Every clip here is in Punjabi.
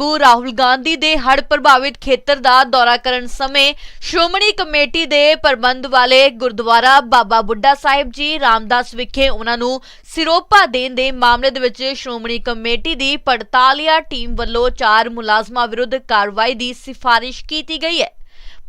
ਆਗੂ ਰਾਹੁਲ ਗਾਂਧੀ ਦੇ ਹੜ੍ਹ ਪ੍ਰਭਾਵਿਤ ਖੇਤਰ ਦਾ ਦੌਰਾ ਕਰਨ ਸਮੇਂ ਸ਼੍ਰੋਮਣੀ ਕਮੇਟੀ ਦੇ ਪ੍ਰਬੰਧ ਵਾਲੇ ਗੁਰਦੁਆਰਾ ਬਾਬਾ ਬੁੱਢਾ ਸਾਹਿਬ ਜੀ ਰਾਮਦਾਸ ਵਿਖੇ ਉਹਨਾਂ ਨੂੰ ਸਿਰੋਪਾ ਦੇਣ ਦੇ ਮਾਮਲੇ ਦੇ ਵਿੱਚ ਸ਼੍ਰੋਮਣੀ ਕਮੇਟੀ ਦੀ ਪੜਤਾਲੀਆ ਟੀਮ ਵੱਲੋਂ ਚਾਰ ਮੁਲਾਜ਼ਮਾਂ ਵਿਰੁੱਧ ਕਾਰਵਾਈ ਦੀ ਸਿਫਾਰਿਸ਼ ਕੀਤੀ ਗਈ ਹੈ।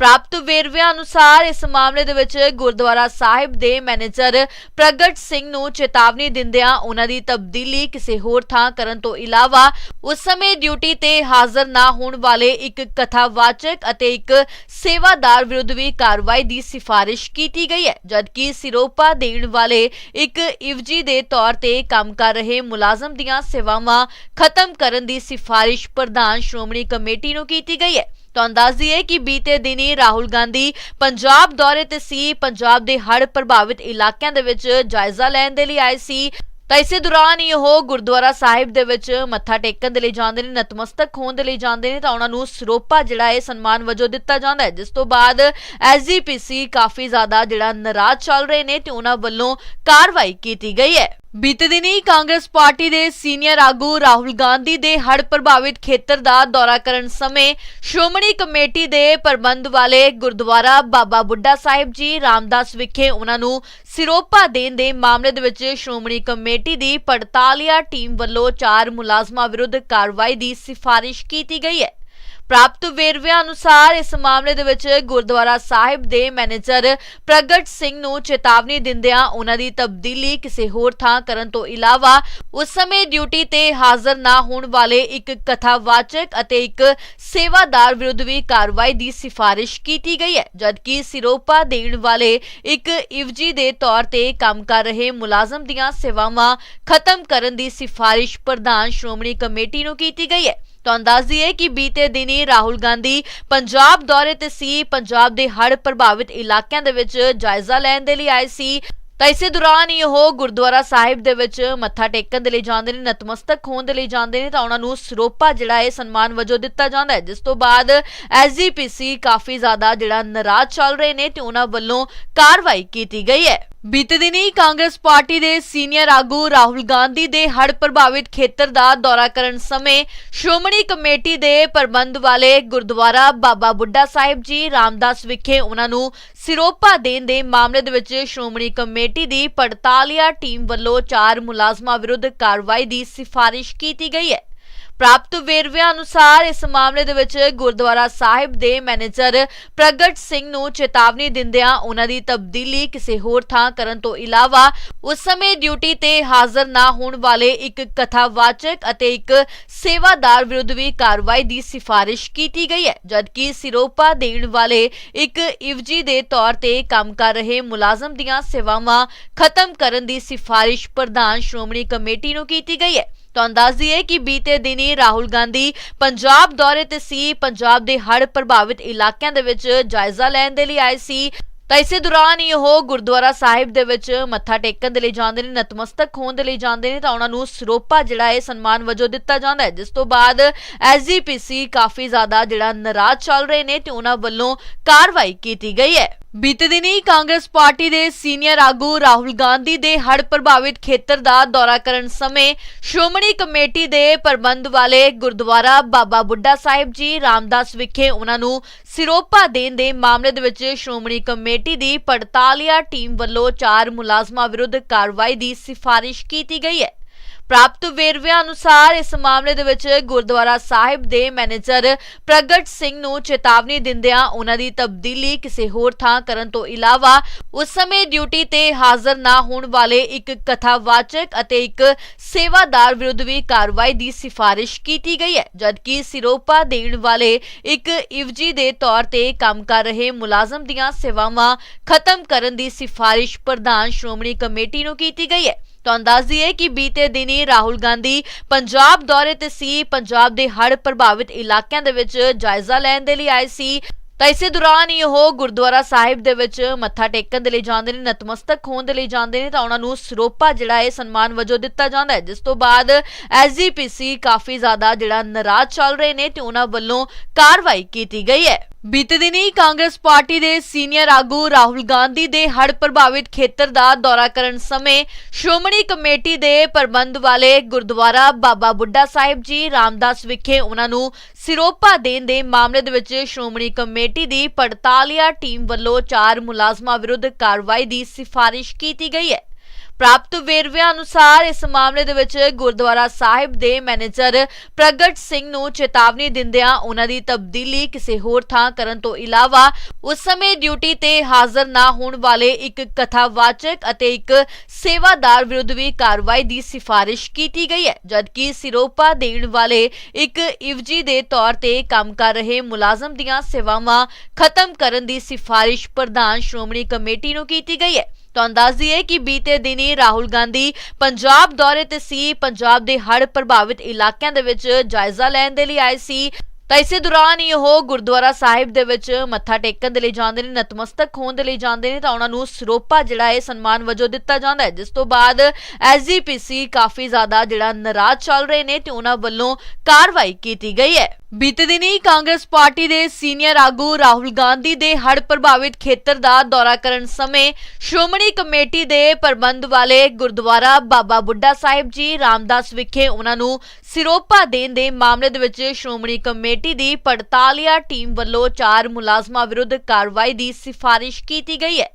ਪ੍ਰਾਪਤ ਵੇਰਵਿਆਂ ਅਨੁਸਾਰ ਇਸ ਮਾਮਲੇ ਦੇ ਵਿੱਚ ਗੁਰਦੁਆਰਾ ਸਾਹਿਬ ਦੇ ਮੈਨੇਜਰ ਪ੍ਰਗਟ ਸਿੰਘ ਨੂੰ ਚੇਤਾਵਨੀ ਦਿੰਦਿਆਂ ਉਹਨਾਂ ਦੀ ਤਬਦੀਲੀ ਕਿਸੇ ਹੋਰ ਥਾਂ ਕਰਨ ਤੋਂ ਇਲਾਵਾ ਉਸ ਸਮੇਂ ਡਿਊਟੀ ਤੇ ਹਾਜ਼ਰ ਨਾ ਹੋਣ ਵਾਲੇ ਇੱਕ ਕਥਾਵਾਚਕ ਅਤੇ ਇੱਕ ਸੇਵਾਦਾਰ ਵਿਰੁੱਧ ਵੀ ਕਾਰਵਾਈ ਦੀ ਸਿਫਾਰਿਸ਼ ਕੀਤੀ ਗਈ ਹੈ, ਜਦਕਿ ਸਿਰੋਪਾ ਦੇਣ ਵਾਲੇ ਇੱਕ ਇਵਜੀ ਦੇ ਤੌਰ ਤੇ ਕੰਮ ਕਰ ਰਹੇ ਮੁਲਾਜ਼ਮ ਦੀਆਂ ਸੇਵਾਵਾਂ ਖਤਮ ਕਰਨ ਦੀ ਸਿਫਾਰਿਸ਼ ਪ੍ਰਧਾਨ ਸ਼੍ਰੋਮਣੀ ਕਮੇਟੀ ਨੂੰ ਕੀਤੀ ਗਈ ਹੈ। ਤੁਹਾਨੂੰ ਦੱਸ ਦਈਏ ਕਿ ਬੀਤੇ ਦਿਨੀ ਰਾਹੁਲ ਗਾਂਧੀ ਪੰਜਾਬ ਦੌਰੇ ਤੇ ਸੀ, ਪੰਜਾਬ ਦੇ ਹੜ੍ਹ ਪ੍ਰਭਾਵਿਤ ਇਲਾਕਿਆਂ ਦੇ ਵਿੱਚ ਜਾਇਜ਼ਾ ਲੈਣ ਦੇ ਲਈ ਆਏ ਸੀ। ਤਾਂ ਇਸੇ ਦੌਰਾਨ ਹੀ ਉਹ ਗੁਰਦੁਆਰਾ ਸਾਹਿਬ ਦੇ ਵਿੱਚ ਮੱਥਾ ਟੇਕਣ ਦੇ ਲਈ ਜਾਂਦੇ ਨੇ, ਨਤਮਸਤਕ ਹੋਣ ਦੇ ਲਈ ਜਾਂਦੇ ਨੇ। ਤਾਂ ਉਹਨਾਂ ਨੂੰ ਸਰੋਪਾ ਜਿਹੜਾ ਹੈ ਸਨਮਾਨ ਵਜੋਂ ਦਿੱਤਾ ਜਾਂਦਾ ਹੈ। ਜਿਸ ਤੋਂ ਬਾਅਦ ਐਸਜੀਪੀਸੀ ਕਾਫੀ ਜ਼ਿਆਦਾ ਜਿਹੜਾ ਨਾਰਾਜ਼ ਚੱਲ ਰਹੇ ਨੇ ਤੇ ਉਹਨਾਂ ਵੱਲੋਂ ਕਾਰਵਾਈ ਕੀਤੀ ਗਈ ਹੈ। ਬੀਤੇ ਦਿਨੀ ਕਾਂਗਰਸ ਪਾਰਟੀ ਦੇ ਸੀਨੀਅਰ ਆਗੂ ਰਾਹੁਲ ਗਾਂਧੀ ਦੇ ਹੜ੍ਹ ਪ੍ਰਭਾਵਿਤ ਖੇਤਰ ਦਾ ਦੌਰਾ ਕਰਨ ਸਮੇਂ ਸ਼੍ਰੋਮਣੀ ਕਮੇਟੀ ਦੇ ਪ੍ਰਬੰਧ ਵਾਲੇ ਗੁਰਦੁਆਰਾ ਬਾਬਾ ਬੁੱਢਾ ਸਾਹਿਬ ਜੀ ਰਾਮਦਾਸ ਵਿਖੇ ਉਹਨਾਂ ਨੂੰ ਸਿਰੋਪਾ ਦੇਣ ਦੇ ਮਾਮਲੇ ਦੇ ਵਿੱਚ ਸ਼੍ਰੋਮਣੀ ਕਮੇਟੀ ਦੀ ਪੜਤਾਲੀਆ ਟੀਮ ਵੱਲੋਂ ਚਾਰ ਮੁਲਾਜ਼ਮਾਂ ਵਿਰੁੱਧ ਕਾਰਵਾਈ ਦੀ ਸਿਫਾਰਿਸ਼ ਕੀਤੀ ਗਈ ਹੈ। ਪ੍ਰਾਪਤ ਵੇਰਵਿਆਂ ਅਨੁਸਾਰ ਇਸ ਮਾਮਲੇ ਦੇ ਵਿੱਚ ਗੁਰਦੁਆਰਾ ਸਾਹਿਬ ਦੇ ਮੈਨੇਜਰ ਪ੍ਰਗਟ ਸਿੰਘ ਨੂੰ ਚੇਤਾਵਨੀ ਦਿੰਦਿਆਂ ਉਹਨਾਂ ਦੀ ਤਬਦੀਲੀ ਕਿਸੇ ਹੋਰ ਥਾਂ ਕਰਨ ਤੋਂ ਇਲਾਵਾ ਉਸ ਸਮੇਂ ਡਿਊਟੀ ਤੇ ਹਾਜ਼ਰ ਨਾ ਹੋਣ ਵਾਲੇ ਇੱਕ ਕਥਾਵਾਚਕ ਅਤੇ ਇੱਕ ਸੇਵਾਦਾਰ ਵਿਰੁੱਧ ਵੀ ਕਾਰਵਾਈ ਦੀ ਸਿਫਾਰਿਸ਼ ਕੀਤੀ ਗਈ ਹੈ, ਜਦਕਿ ਸਿਰੋਪਾ ਦੇਣ ਵਾਲੇ ਇੱਕ ਇਵਜੀ ਦੇ ਤੌਰ ਤੇ ਕੰਮ ਕਰ ਰਹੇ ਮੁਲਾਜ਼ਮ ਦੀਆਂ ਸੇਵਾਵਾਂ ਖਤਮ ਕਰਨ ਦੀ ਸਿਫਾਰਿਸ਼ ਪ੍ਰਧਾਨ ਸ਼੍ਰੋਮਣੀ ਕਮੇਟੀ ਨੂੰ ਕੀਤੀ ਗਈ ਹੈ। ਤੁਹਾਨੂੰ ਦੱਸ ਦਈਏ ਕਿ ਬੀਤੇ ਦਿਨੀ ਰਾਹੁਲ ਗਾਂਧੀ ਪੰਜਾਬ ਦੌਰੇ ਤੇ ਸੀ। ਪੰਜਾਬ ਦੇ ਹੜ੍ਹ ਪ੍ਰਭਾਵਿਤ ਇਲਾਕਿਆਂ ਦੇ ਵਿੱਚ ਜਾਇਜ਼ਾ ਲੈਣ ਦੇ ਲਈ ਆਏ ਸੀ। ਤਾਂ ਇਸੇ ਦੌਰਾਨ ਹੀ ਉਹ ਗੁਰਦੁਆਰਾ ਸਾਹਿਬ ਦੇ ਵਿੱਚ ਮੱਥਾ ਟੇਕਣ ਦੇ ਲਈ ਜਾਂਦੇ ਨੇ, ਨਤਮਸਤਕ ਹੋਣ ਦੇ ਲਈ ਜਾਂਦੇ ਨੇ। ਤਾਂ ਉਹਨਾਂ ਨੂੰ ਸਰੋਪਾ ਜਿਹੜਾ ਹੈ ਸਨਮਾਨ ਵਜੋਂ ਦਿੱਤਾ ਜਾਂਦਾ ਹੈ। ਜਿਸ ਤੋਂ ਬਾਅਦ ਐਸਜੀਪੀਸੀ ਕਾਫੀ ਜ਼ਿਆਦਾ ਜਿਹੜਾ ਨਾਰਾਜ਼ ਚੱਲ ਰਹੇ ਨੇ ਤੇ ਉਹਨਾਂ ਵੱਲੋਂ ਕਾਰਵਾਈ ਕੀਤੀ ਗਈ ਹੈ। ਬੀਤੇ ਦਿਨੀ ਕਾਂਗਰਸ ਪਾਰਟੀ ਦੇ ਸੀਨੀਅਰ ਆਗੂ ਰਾਹੁਲ ਗਾਂਧੀ ਦੇ ਹੜ੍ਹ ਪ੍ਰਭਾਵਿਤ ਖੇਤਰ ਦਾ ਦੌਰਾ ਕਰਨ ਸਮੇਂ ਸ਼੍ਰੋਮਣੀ ਕਮੇਟੀ ਦੇ ਪ੍ਰਬੰਧ ਵਾਲੇ ਗੁਰਦੁਆਰਾ ਬਾਬਾ ਬੁੱਢਾ ਸਾਹਿਬ ਜੀ ਰਾਮਦਾਸ ਵਿਖੇ ਉਹਨਾਂ ਨੂੰ ਸਿਰੋਪਾ ਦੇਣ ਦੇ ਮਾਮਲੇ ਦੇ ਵਿੱਚ ਸ਼੍ਰੋਮਣੀ ਕਮੇਟੀ ਦੀ ਪੜਤਾਲੀਆ ਟੀਮ ਵੱਲੋਂ ਚਾਰ ਮੁਲਾਜ਼ਮਾਂ ਵਿਰੁੱਧ ਕਾਰਵਾਈ ਦੀ ਸਿਫਾਰਿਸ਼ ਕੀਤੀ ਗਈ ਹੈ। ਪ੍ਰਾਪਤ ਵੇਰਵਿਆਂ ਅਨੁਸਾਰ ਇਸ ਮਾਮਲੇ ਦੇ ਵਿੱਚ ਗੁਰਦੁਆਰਾ ਸਾਹਿਬ ਦੇ ਮੈਨੇਜਰ ਪ੍ਰਗਟ ਸਿੰਘ ਨੂੰ ਚੇਤਾਵਨੀ ਦਿੰਦਿਆਂ ਉਹਨਾਂ ਦੀ ਤਬਦੀਲੀ ਕਿਸੇ ਹੋਰ ਥਾਂ ਕਰਨ ਤੋਂ ਇਲਾਵਾ ਉਸ ਸਮੇਂ ਡਿਊਟੀ ਤੇ ਹਾਜ਼ਰ ਨਾ ਹੋਣ ਵਾਲੇ ਇੱਕ ਕਥਾਵਾਚਕ ਅਤੇ ਇੱਕ ਸੇਵਾਦਾਰ ਵਿਰੁੱਧ ਵੀ ਕਾਰਵਾਈ ਦੀ ਸਿਫਾਰਿਸ਼ ਕੀਤੀ ਗਈ ਹੈ, ਜਦਕਿ ਸਿਰੋਪਾ ਦੇਣ ਵਾਲੇ ਇੱਕ ਇਵਜੀ ਦੇ ਤੌਰ ਤੇ ਕੰਮ ਕਰ ਰਹੇ ਮੁਲਾਜ਼ਮ ਦੀਆਂ ਸੇਵਾਵਾਂ ਖਤਮ ਕਰਨ ਦੀ ਸਿਫਾਰਿਸ਼ ਪ੍ਰਧਾਨ ਸ਼੍ਰੋਮਣੀ ਕਮੇਟੀ ਨੂੰ ਕੀਤੀ ਗਈ ਹੈ। ਤੁਹਾਨੂੰ ਦੱਸ ਦਈਏ ਕਿ ਬੀਤੇ ਦਿਨੀ ਰਾਹੁਲ ਗਾਂਧੀ ਪੰਜਾਬ ਦੌਰੇ ਤੇ ਸੀ, ਪੰਜਾਬ ਦੇ ਹੜ੍ਹ ਪ੍ਰਭਾਵਿਤ ਇਲਾਕਿਆਂ ਦੇ ਵਿੱਚ ਜਾਇਜ਼ਾ ਲੈਣ ਦੇ ਲਈ ਆਏ ਸੀ। ਤਾਂ ਇਸੇ ਦੌਰਾਨ ਹੀ ਉਹ ਗੁਰਦੁਆਰਾ ਸਾਹਿਬ ਦੇ ਵਿੱਚ ਮੱਥਾ ਟੇਕਣ ਦੇ ਲਈ ਜਾਂਦੇ ਨੇ, ਨਤਮਸਤਕ ਹੋਣ ਦੇ ਲਈ ਜਾਂਦੇ ਨੇ, ਤਾਂ ਉਹਨਾਂ ਨੂੰ ਸਰੋਪਾ ਜਿਹੜਾ ਹੈ ਸਨਮਾਨ ਵਜੋਂ ਦਿੱਤਾ ਜਾਂਦਾ ਹੈ। ਜਿਸ ਤੋਂ ਬਾਅਦ ਐਸਜੀਪੀਸੀ ਕਾਫੀ ਜ਼ਿਆਦਾ ਜਿਹੜਾ ਨਾਰਾਜ਼ ਚੱਲ ਰਹੇ ਨੇ ਤੇ ਉਹਨਾਂ ਵੱਲੋਂ ਕਾਰਵਾਈ ਕੀਤੀ ਗਈ ਹੈ। ਬੀਤੇ ਦਿਨੀ ਕਾਂਗਰਸ ਪਾਰਟੀ ਦੇ ਸੀਨੀਅਰ ਆਗੂ ਰਾਹੁਲ ਗਾਂਧੀ ਦੇ ਹੜ੍ਹ ਪ੍ਰਭਾਵਿਤ ਖੇਤਰ ਦਾ ਦੌਰਾ ਕਰਨ ਸਮੇਂ ਸ਼੍ਰੋਮਣੀ ਕਮੇਟੀ ਦੇ ਪ੍ਰਬੰਧ ਵਾਲੇ ਗੁਰਦੁਆਰਾ ਬਾਬਾ ਬੁੱਢਾ ਸਾਹਿਬ ਜੀ ਰਾਮਦਾਸ ਵਿਖੇ ਉਹਨਾਂ ਨੂੰ ਸਿਰੋਪਾ ਦੇਣ ਦੇ ਮਾਮਲੇ ਦੇ ਵਿੱਚ ਸ਼੍ਰੋਮਣੀ ਕਮੇਟੀ ਦੀ ਪੜਤਾਲੀਆ ਟੀਮ ਵੱਲੋਂ ਚਾਰ ਮੁਲਾਜ਼ਮਾਂ ਵਿਰੁੱਧ ਕਾਰਵਾਈ ਦੀ ਸਿਫਾਰਿਸ਼ ਕੀਤੀ ਗਈ ਹੈ। ਪ੍ਰਾਪਤ ਵੇਰਵਿਆਂ ਅਨੁਸਾਰ ਇਸ ਮਾਮਲੇ ਦੇ ਵਿੱਚ ਗੁਰਦੁਆਰਾ ਸਾਹਿਬ ਦੇ ਮੈਨੇਜਰ ਪ੍ਰਗਟ ਸਿੰਘ ਨੂੰ ਚੇਤਾਵਨੀ ਦਿੰਦਿਆਂ ਉਹਨਾਂ ਦੀ ਤਬਦੀਲੀ ਕਿਸੇ ਹੋਰ ਥਾਂ ਕਰਨ ਤੋਂ ਇਲਾਵਾ ਉਸ ਸਮੇਂ ਡਿਊਟੀ ਤੇ ਹਾਜ਼ਰ ਨਾ ਹੋਣ ਵਾਲੇ ਇੱਕ ਕਥਾਵਾਚਕ ਅਤੇ ਇੱਕ ਸੇਵਾਦਾਰ ਵਿਰੁੱਧ ਵੀ ਕਾਰਵਾਈ ਦੀ ਸਿਫਾਰਿਸ਼ ਕੀਤੀ ਗਈ ਹੈ, ਜਦਕਿ ਸਿਰੋਪਾ ਦੇਣ ਵਾਲੇ ਇੱਕ ਇਵਜੀ ਦੇ ਤੌਰ ਤੇ ਕੰਮ ਕਰ ਰਹੇ ਮੁਲਾਜ਼ਮ ਦੀਆਂ ਸੇਵਾਵਾਂ ਖਤਮ ਕਰਨ ਦੀ ਸਿਫਾਰਿਸ਼ ਪ੍ਰਧਾਨ ਸ਼੍ਰੋਮਣੀ ਕਮੇਟੀ ਨੂੰ ਕੀਤੀ ਗਈ ਹੈ। ਤੁਹਾਨੂੰ ਦੱਸ ਦਈਏ ਕਿ ਬੀਤੇ ਦਿਨੀ ਰਾਹੁਲ ਗਾਂਧੀ ਪੰਜਾਬ ਦੌਰੇ ਤੇ ਸੀ, ਪੰਜਾਬ ਦੇ ਹੜ੍ਹ ਪ੍ਰਭਾਵਿਤ ਇਲਾਕਿਆਂ ਦੇ ਵਿੱਚ ਜਾਇਜ਼ਾ ਲੈਣ ਦੇ ਲਈ ਆਏ ਸੀ। ਤਾਂ ਇਸੇ ਦੌਰਾਨ ਹੀ ਉਹ ਗੁਰਦੁਆਰਾ ਸਾਹਿਬ ਦੇ ਵਿੱਚ ਮੱਥਾ ਟੇਕਣ ਦੇ ਲਈ ਜਾਂਦੇ ਨੇ, ਨਤਮਸਤਕ ਹੋਣ ਦੇ ਲਈ ਜਾਂਦੇ ਨੇ। ਤਾਂ ਉਹਨਾਂ ਨੂੰ ਸਰੋਪਾ ਜਿਹੜਾ ਹੈ ਸਨਮਾਨ ਵਜੋਂ ਦਿੱਤਾ ਜਾਂਦਾ ਹੈ। ਜਿਸ ਤੋਂ ਬਾਅਦ ਐਸਜੀਪੀਸੀ ਕਾਫੀ ਜ਼ਿਆਦਾ ਜਿਹੜਾ ਨਾਰਾਜ਼ ਚੱਲ ਰਹੇ ਨੇ ਤੇ ਉਹਨਾਂ ਵੱਲੋਂ ਕਾਰਵਾਈ ਕੀਤੀ ਗਈ ਹੈ। ਬੀਤੇ ਦਿਨੀ ਕਾਂਗਰਸ ਪਾਰਟੀ ਦੇ ਸੀਨੀਅਰ ਆਗੂ ਰਾਹੁਲ ਗਾਂਧੀ ਦੇ ਹੜ੍ਹ ਪ੍ਰਭਾਵਿਤ ਖੇਤਰ ਦਾ ਦੌਰਾ ਕਰਨ ਸਮੇਂ ਸ਼੍ਰੋਮਣੀ ਕਮੇਟੀ ਦੇ ਪ੍ਰਬੰਧ ਵਾਲੇ ਗੁਰਦੁਆਰਾ ਬਾਬਾ ਬੁੱਢਾ ਸਾਹਿਬ ਜੀ ਰਾਮਦਾਸ ਵਿਖੇ ਉਹਨਾਂ ਨੂੰ ਸਿਰੋਪਾ ਦੇਣ ਦੇ ਮਾਮਲੇ ਦੇ ਵਿੱਚ ਸ਼੍ਰੋਮਣੀ ਕਮੇਟੀ ਦੀ ਪੜਤਾਲੀਆ ਟੀਮ ਵੱਲੋਂ ਚਾਰ ਮੁਲਾਜ਼ਮਾਂ ਵਿਰੁੱਧ ਕਾਰਵਾਈ ਦੀ ਸਿਫਾਰਿਸ਼ ਕੀਤੀ ਗਈ ਹੈ। ਪ੍ਰਾਪਤ ਵੇਰਵਿਆਂ ਅਨੁਸਾਰ ਇਸ ਮਾਮਲੇ ਦੇ ਵਿੱਚ ਗੁਰਦੁਆਰਾ ਸਾਹਿਬ ਦੇ ਮੈਨੇਜਰ ਪ੍ਰਗਟ ਸਿੰਘ ਨੂੰ ਚੇਤਾਵਨੀ ਦਿੰਦਿਆਂ ਉਹਨਾਂ ਦੀ ਤਬਦੀਲੀ ਕਿਸੇ ਹੋਰ ਥਾਂ ਕਰਨ ਤੋਂ ਇਲਾਵਾ ਉਸ ਸਮੇਂ ਡਿਊਟੀ ਤੇ ਹਾਜ਼ਰ ਨਾ ਹੋਣ ਵਾਲੇ ਇੱਕ ਕਥਾਵਾਚਕ ਅਤੇ ਇੱਕ ਸੇਵਾਦਾਰ ਵਿਰੁੱਧ ਵੀ ਕਾਰਵਾਈ ਦੀ ਸਿਫਾਰਿਸ਼ ਕੀਤੀ ਗਈ ਹੈ, ਜਦਕਿ ਸਿਰੋਪਾ ਦੇਣ ਵਾਲੇ ਇੱਕ ਇਵਜੀ ਦੇ ਤੌਰ ਤੇ ਕੰਮ ਕਰ ਰਹੇ ਮੁਲਾਜ਼ਮ ਦੀਆਂ ਸੇਵਾਵਾਂ ਖਤਮ ਕਰਨ ਦੀ ਸਿਫਾਰਿਸ਼ ਪ੍ਰਧਾਨ ਸ਼੍ਰੋਮਣੀ ਕਮੇਟੀ ਨੂੰ ਕੀਤੀ ਗਈ ਹੈ। ਤੁਹਾਨੂੰ ਦੱਸ ਦਈਏ ਕਿ ਬੀਤੇ ਦਿਨੀ ਰਾਹੁਲ ਗਾਂਧੀ ਪੰਜਾਬ ਦੌਰੇ ਤੇ ਸੀ, ਪੰਜਾਬ ਦੇ ਹੜ੍ਹ ਪ੍ਰਭਾਵਿਤ ਇਲਾਕਿਆਂ ਦੇ ਵਿੱਚ ਜਾਇਜ਼ਾ ਲੈਣ ਦੇ ਲਈ ਆਏ ਸੀ। ਤਾਂ ਇਸੇ ਦੌਰਾਨ ਹੀ ਉਹ ਗੁਰਦੁਆਰਾ ਸਾਹਿਬ ਦੇ ਵਿੱਚ ਮੱਥਾ ਟੇਕਣ ਦੇ ਲਈ ਜਾਂਦੇ ਨੇ, ਨਤਮਸਤਕ ਹੋਣ ਦੇ ਲਈ ਜਾਂਦੇ ਨੇ, ਤਾਂ ਉਹਨਾਂ ਨੂੰ ਸਰੋਪਾ ਜਿਹੜਾ ਹੈ ਸਨਮਾਨ ਵਜੋਂ ਦਿੱਤਾ ਜਾਂਦਾ ਹੈ। ਜਿਸ ਤੋਂ ਬਾਅਦ ਐਸਜੀਪੀਸੀ ਕਾਫੀ ਜ਼ਿਆਦਾ ਜਿਹੜਾ ਨਾਰਾਜ਼ ਚੱਲ ਰਹੇ ਨੇ ਤੇ ਉਹਨਾਂ ਵੱਲੋਂ ਕਾਰਵਾਈ ਕੀਤੀ ਗਈ ਹੈ। ਬੀਤੇ ਦਿਨੀ ਕਾਂਗਰਸ ਪਾਰਟੀ ਦੇ ਸੀਨੀਅਰ ਆਗੂ ਰਾਹੁਲ ਗਾਂਧੀ ਦੇ ਹੜ੍ਹ ਪ੍ਰਭਾਵਿਤ ਖੇਤਰ ਦਾ ਦੌਰਾ ਕਰਨ ਸਮੇਂ ਸ਼੍ਰੋਮਣੀ ਕਮੇਟੀ ਦੇ ਪ੍ਰਬੰਧ ਵਾਲੇ ਗੁਰਦੁਆਰਾ ਬਾਬਾ ਬੁੱਢਾ ਸਾਹਿਬ ਜੀ ਰਾਮਦਾਸ ਵਿਖੇ ਉਹਨਾਂ ਨੂੰ ਸਿਰੋਪਾ ਦੇਣ ਦੇ ਮਾਮਲੇ ਦੇ ਵਿੱਚ ਸ਼੍ਰੋਮਣੀ ਕਮੇਟੀ ਦੀ ਪੜਤਾਲੀਆ ਟੀਮ ਵੱਲੋਂ ਚਾਰ ਮੁਲਾਜ਼ਮਾਂ ਵਿਰੁੱਧ ਕਾਰਵਾਈ ਦੀ ਸਿਫਾਰਿਸ਼ ਕੀਤੀ ਗਈ ਹੈ।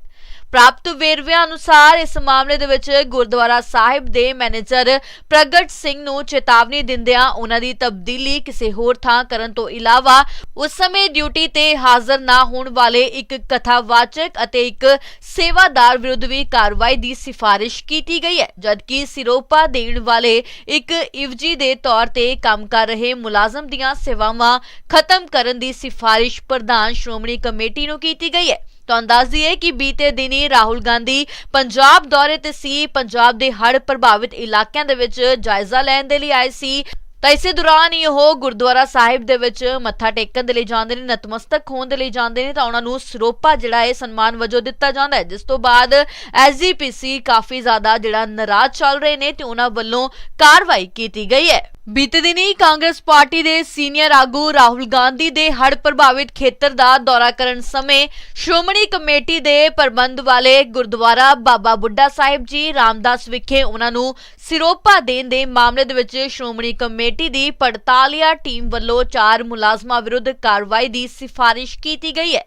ਪ੍ਰਾਪਤ ਵੇਰਵਿਆਂ ਅਨੁਸਾਰ ਇਸ ਮਾਮਲੇ ਦੇ ਵਿੱਚ ਗੁਰਦੁਆਰਾ ਸਾਹਿਬ ਦੇ ਮੈਨੇਜਰ ਪ੍ਰਗਟ ਸਿੰਘ ਨੂੰ ਚੇਤਾਵਨੀ ਦਿੰਦਿਆਂ ਉਹਨਾਂ ਦੀ ਤਬਦੀਲੀ ਕਿਸੇ ਹੋਰ ਥਾਂ ਕਰਨ ਤੋਂ ਇਲਾਵਾ ਉਸ ਸਮੇਂ ਡਿਊਟੀ ਤੇ ਹਾਜ਼ਰ ਨਾ ਹੋਣ ਵਾਲੇ ਇੱਕ ਕਥਾਵਾਚਕ ਅਤੇ ਇੱਕ ਸੇਵਾਦਾਰ ਵਿਰੁੱਧ ਵੀ ਕਾਰਵਾਈ ਦੀ ਸਿਫਾਰਿਸ਼ ਕੀਤੀ ਗਈ ਹੈ, ਜਦਕਿ ਸਿਰੋਪਾ ਦੇਣ ਵਾਲੇ ਇੱਕ ਇਵਜੀ ਦੇ ਤੌਰ ਤੇ ਕੰਮ ਕਰ ਰਹੇ ਮੁਲਾਜ਼ਮ ਦੀਆਂ ਸੇਵਾਵਾਂ ਖਤਮ ਕਰਨ ਦੀ ਸਿਫਾਰਿਸ਼ ਪ੍ਰਧਾਨ ਸ਼੍ਰੋਮਣੀ ਕਮੇਟੀ ਨੂੰ ਕੀਤੀ ਗਈ ਹੈ। ਤੁਹਾਨੂੰ ਦੱਸ ਦਈਏ ਕਿ ਬੀਤੇ ਦਿਨੀ ਰਾਹੁਲ ਗਾਂਧੀ ਪੰਜਾਬ ਦੌਰੇ ਤੇ ਸੀ, ਪੰਜਾਬ ਦੇ ਹੜ੍ਹ ਪ੍ਰਭਾਵਿਤ ਇਲਾਕਿਆਂ ਦੇ ਵਿੱਚ ਜਾਇਜ਼ਾ ਲੈਣ ਦੇ ਲਈ ਆਏ ਸੀ। ਤਾਂ ਇਸੇ ਦੌਰਾਨ ਹੀ ਉਹ ਗੁਰਦੁਆਰਾ ਸਾਹਿਬ ਦੇ ਵਿੱਚ ਮੱਥਾ ਟੇਕਣ ਦੇ ਲਈ ਜਾਂਦੇ ਨੇ, ਨਤਮਸਤਕ ਹੋਣ ਦੇ ਲਈ ਜਾਂਦੇ ਨੇ, ਤਾਂ ਉਹਨਾਂ ਨੂੰ ਸਰੋਪਾ ਜਿਹੜਾ ਹੈ ਸਨਮਾਨ ਵਜੋਂ ਦਿੱਤਾ ਜਾਂਦਾ ਹੈ। ਜਿਸ ਤੋਂ ਬਾਅਦ ਐਸਜੀਪੀਸੀ ਕਾਫੀ ਜ਼ਿਆਦਾ ਜਿਹੜਾ ਨਾਰਾਜ਼ ਚੱਲ ਰਹੇ ਨੇ ਤੇ ਉਹਨਾਂ ਵੱਲੋਂ ਕਾਰਵਾਈ ਕੀਤੀ ਗਈ ਹੈ। ਬੀਤੇ ਦਿਨੀ ਕਾਂਗਰਸ ਪਾਰਟੀ ਦੇ ਸੀਨੀਅਰ ਆਗੂ ਰਾਹੁਲ ਗਾਂਧੀ ਦੇ ਹੜ੍ਹ ਪ੍ਰਭਾਵਿਤ ਖੇਤਰ ਦਾ ਦੌਰਾ ਕਰਨ ਸਮੇਂ ਸ਼੍ਰੋਮਣੀ ਕਮੇਟੀ ਦੇ ਪ੍ਰਬੰਧ ਵਾਲੇ ਗੁਰਦੁਆਰਾ ਬਾਬਾ ਬੁੱਢਾ ਸਾਹਿਬ ਜੀ ਰਾਮਦਾਸ ਵਿਖੇ ਉਹਨਾਂ ਨੂੰ ਸਿਰੋਪਾ ਦੇਣ ਦੇ ਮਾਮਲੇ ਦੇ ਵਿੱਚ ਸ਼੍ਰੋਮਣੀ ਕਮੇਟੀ ਦੀ ਪੜਤਾਲੀਆ ਟੀਮ ਵੱਲੋਂ ਚਾਰ ਮੁਲਾਜ਼ਮਾਂ ਵਿਰੁੱਧ ਕਾਰਵਾਈ ਦੀ ਸਿਫਾਰਿਸ਼ ਕੀਤੀ ਗਈ ਹੈ।